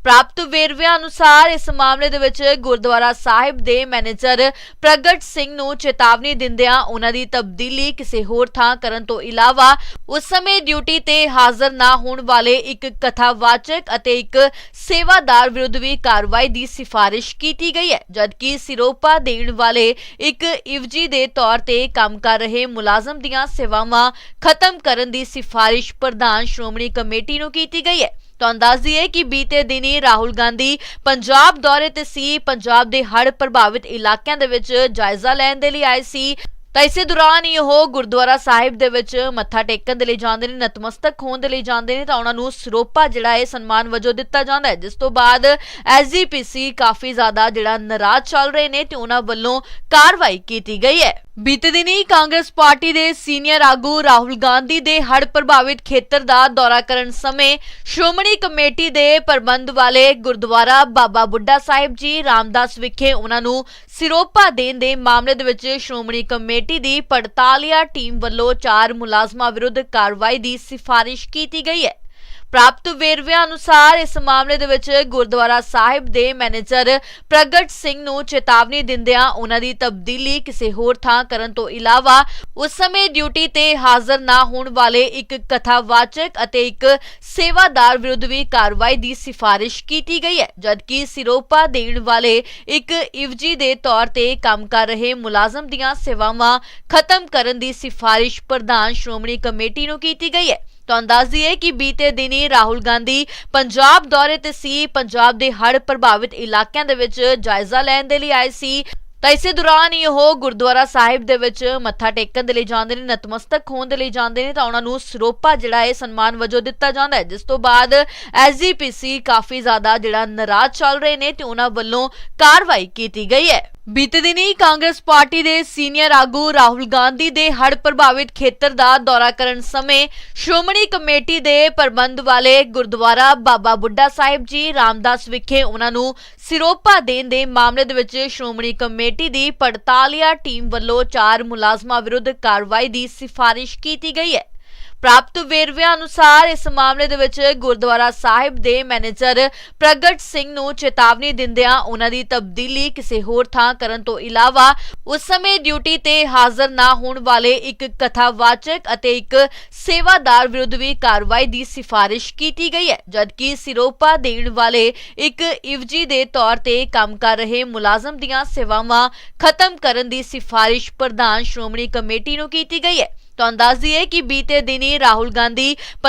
ਪ੍ਰਾਪਤ ਵੇਰਵਿਆਂ ਅਨੁਸਾਰ ਇਸ ਮਾਮਲੇ ਦੇ ਵਿੱਚ ਗੁਰਦੁਆਰਾ ਸਾਹਿਬ ਦੇ ਮੈਨੇਜਰ ਪ੍ਰਗਟ ਸਿੰਘ ਨੂੰ ਚੇਤਾਵਨੀ ਦਿੰਦਿਆਂ ਉਹਨਾਂ ਦੀ ਤਬਦੀਲੀ ਕਿਸੇ ਹੋਰ ਥਾਂ ਕਰਨ ਤੋਂ ਇਲਾਵਾ ਉਸ ਸਮੇਂ ਡਿਊਟੀ ਤੇ ਹਾਜ਼ਰ ਨਾ ਹੋਣ ਵਾਲੇ ਇੱਕ ਕਥਾਵਾਚਕ ਅਤੇ ਇੱਕ ਸੇਵਾਦਾਰ ਵਿਰੁੱਧ ਵੀ ਕਾਰਵਾਈ ਦੀ ਸਿਫਾਰਿਸ਼ ਕੀਤੀ ਗਈ ਹੈ, ਜਦਕਿ ਸਿਰੋਪਾ ਦੇਣ ਵਾਲੇ ਇੱਕ ਇਵਜੀ ਦੇ ਤੌਰ ਤੇ ਕੰਮ ਕਰ ਰਹੇ ਮੁਲਾਜ਼ਮ ਦੀਆਂ ਸੇਵਾਵਾਂ ਖਤਮ ਕਰਨ ਦੀ ਸਿਫਾਰਿਸ਼ ਪ੍ਰਧਾਨ ਸ਼੍ਰੋਮਣੀ ਕਮੇਟੀ ਨੂੰ ਕੀਤੀ ਗਈ ਹੈ। ਤੁਹਾਨੂੰ ਦੱਸ ਦਈਏ ਕਿ ਬੀਤੇ ਦਿਨੀ ਰਾਹੁਲ ਗਾਂਧੀ ਪੰਜਾਬ ਦੌਰੇ ਤੇ ਸੀ। ਪੰਜਾਬ ਦੇ ਹੜ੍ਹ ਪ੍ਰਭਾਵਿਤ ਇਲਾਕਿਆਂ ਦੇ ਵਿੱਚ ਜਾਇਜ਼ਾ ਲੈਣ ਦੇ ਲਈ ਆਏ ਸੀ। ਤਾਂ ਇਸੇ ਦੌਰਾਨ ਹੀ ਉਹ ਗੁਰਦੁਆਰਾ ਸਾਹਿਬ ਦੇ ਵਿੱਚ ਮੱਥਾ ਟੇਕਣ ਦੇ ਲਈ ਜਾਂਦੇ ਨੇ, ਨਤਮਸਤਕ ਹੋਣ ਦੇ ਲਈ ਜਾਂਦੇ ਨੇ ਤਾਂ ਉਹਨਾਂ ਨੂੰ ਸਰੋਪਾ ਜਿਹੜਾ ਹੈ ਸਨਮਾਨ ਵਜੋਂ ਦਿੱਤਾ ਜਾਂਦਾ ਹੈ। ਜਿਸ ਤੋਂ ਬਾਅਦ ਐਸਜੀਪੀਸੀ ਕਾਫੀ ਜ਼ਿਆਦਾ ਜਿਹੜਾ ਨਾਰਾਜ਼ ਚੱਲ ਰਹੇ ਨੇ ਤੇ ਉਹਨਾਂ ਵੱਲੋਂ ਕਾਰਵਾਈ ਕੀਤੀ ਗਈ ਹੈ। ਬੀਤੇ ਦਿਨੀ ਕਾਂਗਰਸ ਪਾਰਟੀ ਦੇ ਸੀਨੀਅਰ ਆਗੂ ਰਾਹੁਲ ਗਾਂਧੀ ਦੇ ਹੜ੍ਹ ਪ੍ਰਭਾਵਿਤ ਖੇਤਰ ਦਾ ਦੌਰਾ ਕਰਨ ਸਮੇਂ ਸ਼੍ਰੋਮਣੀ ਕਮੇਟੀ ਦੇ ਪ੍ਰਬੰਧ ਵਾਲੇ ਗੁਰਦੁਆਰਾ ਬਾਬਾ ਬੁੱਢਾ ਸਾਹਿਬ ਜੀ ਰਾਮਦਾਸ ਵਿਖੇ ਉਹਨਾਂ ਨੂੰ ਸਿਰੋਪਾ ਦੇਣ ਦੇ ਮਾਮਲੇ ਦੇ ਵਿੱਚ ਸ਼੍ਰੋਮਣੀ ਕਮੇਟੀ ਦੀ ਪੜਤਾਲੀਆ ਟੀਮ ਵੱਲੋਂ ਚਾਰ ਮੁਲਾਜ਼ਮਾਂ ਵਿਰੁੱਧ ਕਾਰਵਾਈ ਦੀ ਸਿਫਾਰਿਸ਼ ਕੀਤੀ ਗਈ ਹੈ। ਪ੍ਰਾਪਤ ਵੇਰਵਿਆਂ ਅਨੁਸਾਰ ਇਸ ਮਾਮਲੇ ਦੇ ਵਿੱਚ ਗੁਰਦੁਆਰਾ ਸਾਹਿਬ ਦੇ ਮੈਨੇਜਰ ਪ੍ਰਗਟ ਸਿੰਘ ਨੂੰ ਚੇਤਾਵਨੀ ਦਿੰਦਿਆਂ ਉਹਨਾਂ ਦੀ ਤਬਦੀਲੀ ਕਿਸੇ ਹੋਰ ਥਾਂ ਕਰਨ ਤੋਂ ਇਲਾਵਾ ਉਸ ਸਮੇਂ ਡਿਊਟੀ ਤੇ ਹਾਜ਼ਰ ਨਾ ਹੋਣ ਵਾਲੇ ਇੱਕ ਕਥਾਵਾਚਕ ਅਤੇ ਇੱਕ ਸੇਵਾਦਾਰ ਵਿਰੁੱਧ ਵੀ ਕਾਰਵਾਈ ਦੀ ਸਿਫਾਰਿਸ਼ ਕੀਤੀ ਗਈ ਹੈ, ਜਦਕਿ ਸਿਰੋਪਾ ਦੇਣ ਵਾਲੇ ਇੱਕ ਇਵਜੀ ਦੇ ਤੌਰ ਤੇ ਕੰਮ ਕਰ ਰਹੇ ਮੁਲਾਜ਼ਮ ਦੀਆਂ ਸੇਵਾਵਾਂ ਖਤਮ ਕਰਨ ਦੀ ਸਿਫਾਰਿਸ਼ ਪ੍ਰਧਾਨ ਸ਼੍ਰੋਮਣੀ ਕਮੇਟੀ ਨੂੰ ਕੀਤੀ ਗਈ ਹੈ। ਤੁਹਾਨੂੰ ਦੱਸ ਦਈਏ ਕਿ ਬੀਤੇ ਦਿਨੀ ਰਾਹੁਲ ਗਾਂਧੀ ਪੰਜਾਬ ਦੌਰੇ ਤੇ ਸੀ। ਪੰਜਾਬ ਦੇ ਹੜ੍ਹ ਪ੍ਰਭਾਵਿਤ ਇਲਾਕਿਆਂ ਦੇ ਵਿੱਚ ਜਾਇਜ਼ਾ ਲੈਣ ਦੇ ਲਈ ਆਏ ਸੀ। ਤਾਂ ਇਸੇ ਦੌਰਾਨ ਹੀ ਉਹ ਗੁਰਦੁਆਰਾ ਸਾਹਿਬ ਦੇ ਵਿੱਚ ਮੱਥਾ ਟੇਕਣ ਦੇ ਲਈ ਜਾਂਦੇ ਨੇ, ਨਤਮਸਤਕ ਹੋਣ ਦੇ ਲਈ ਜਾਂਦੇ ਨੇ ਤਾਂ ਉਹਨਾਂ ਨੂੰ ਸਰੋਪਾ ਜਿਹੜਾ ਹੈ ਸਨਮਾਨ ਵਜੋਂ ਦਿੱਤਾ ਜਾਂਦਾ ਹੈ, ਜਿਸ ਤੋਂ ਬਾਅਦ ਐਸਜੀਪੀਸੀ ਕਾਫੀ ਜ਼ਿਆਦਾ ਜਿਹੜਾ ਨਾਰਾਜ਼ ਚੱਲ ਰਹੇ ਨੇ ਤੇ ਉਹਨਾਂ ਵੱਲੋਂ ਕਾਰਵਾਈ ਕੀਤੀ ਗਈ ਹੈ। ਬੀਤੇ ਦਿਨੀ ਕਾਂਗਰਸ ਪਾਰਟੀ ਦੇ ਸੀਨੀਅਰ ਆਗੂ ਰਾਹੁਲ ਗਾਂਧੀ ਦੇ ਹੜ੍ਹ ਪ੍ਰਭਾਵਿਤ ਖੇਤਰ ਦਾ ਦੌਰਾ ਕਰਨ ਸਮੇਂ ਸ਼੍ਰੋਮਣੀ ਕਮੇਟੀ ਦੇ ਪ੍ਰਬੰਧ ਵਾਲੇ ਗੁਰਦੁਆਰਾ ਬਾਬਾ ਬੁੱਢਾ ਸਾਹਿਬ ਜੀ ਰਾਮਦਾਸ ਵਿਖੇ ਉਹਨਾਂ ਨੂੰ ਸਿਰੋਪਾ ਦੇਣ ਦੇ ਮਾਮਲੇ ਦੇ ਵਿੱਚ ਸ਼੍ਰੋਮਣੀ ਕਮੇਟੀ ਦੀ ਪੜਤਾਲੀਆ ਟੀਮ ਵੱਲੋਂ ਚਾਰ ਮੁਲਾਜ਼ਮਾਂ ਵਿਰੁੱਧ ਕਾਰਵਾਈ ਦੀ ਸਿਫਾਰਿਸ਼ ਕੀਤੀ ਗਈ ਹੈ। ਪ੍ਰਾਪਤ ਵੇਰਵਿਆਂ ਅਨੁਸਾਰ ਇਸ ਮਾਮਲੇ ਦੇ ਵਿੱਚ ਗੁਰਦੁਆਰਾ ਸਾਹਿਬ ਦੇ ਮੈਨੇਜਰ ਪ੍ਰਗਟ ਸਿੰਘ ਨੂੰ ਚੇਤਾਵਨੀ ਦਿੰਦਿਆਂ ਉਹਨਾਂ ਦੀ ਤਬਦੀਲੀ ਕਿਸੇ ਹੋਰ ਥਾਂ ਕਰਨ ਤੋਂ ਇਲਾਵਾ ਉਸ ਸਮੇਂ ਡਿਊਟੀ ਤੇ ਹਾਜ਼ਰ ਨਾ ਹੋਣ ਵਾਲੇ ਇੱਕ ਕਥਾਵਾਚਕ ਅਤੇ ਇੱਕ ਸੇਵਾਦਾਰ ਵਿਰੁੱਧ ਵੀ ਕਾਰਵਾਈ ਦੀ ਸਿਫਾਰਿਸ਼ ਕੀਤੀ ਗਈ ਹੈ, ਜਦਕਿ ਸਿਰੋਪਾ ਦੇਣ ਵਾਲੇ ਇੱਕ ਇਵਜੀ ਦੇ ਤੌਰ ਤੇ ਕੰਮ ਕਰ ਰਹੇ ਮੁਲਾਜ਼ਮ ਦੀਆਂ ਸੇਵਾਵਾਂ ਖਤਮ ਕਰਨ ਦੀ ਸਿਫਾਰਿਸ਼ ਪ੍ਰਧਾਨ ਸ਼੍ਰੋਮਣੀ ਕਮੇਟੀ ਨੂੰ ਕੀਤੀ ਗਈ ਹੈ। ਤੁਹਾਨੂੰ ਦੱਸ ਦਈਏ ਕਿ ਬੀਤੇ ਦਿਨੀ ਰਾਹੁਲ ਗਾਂਧੀ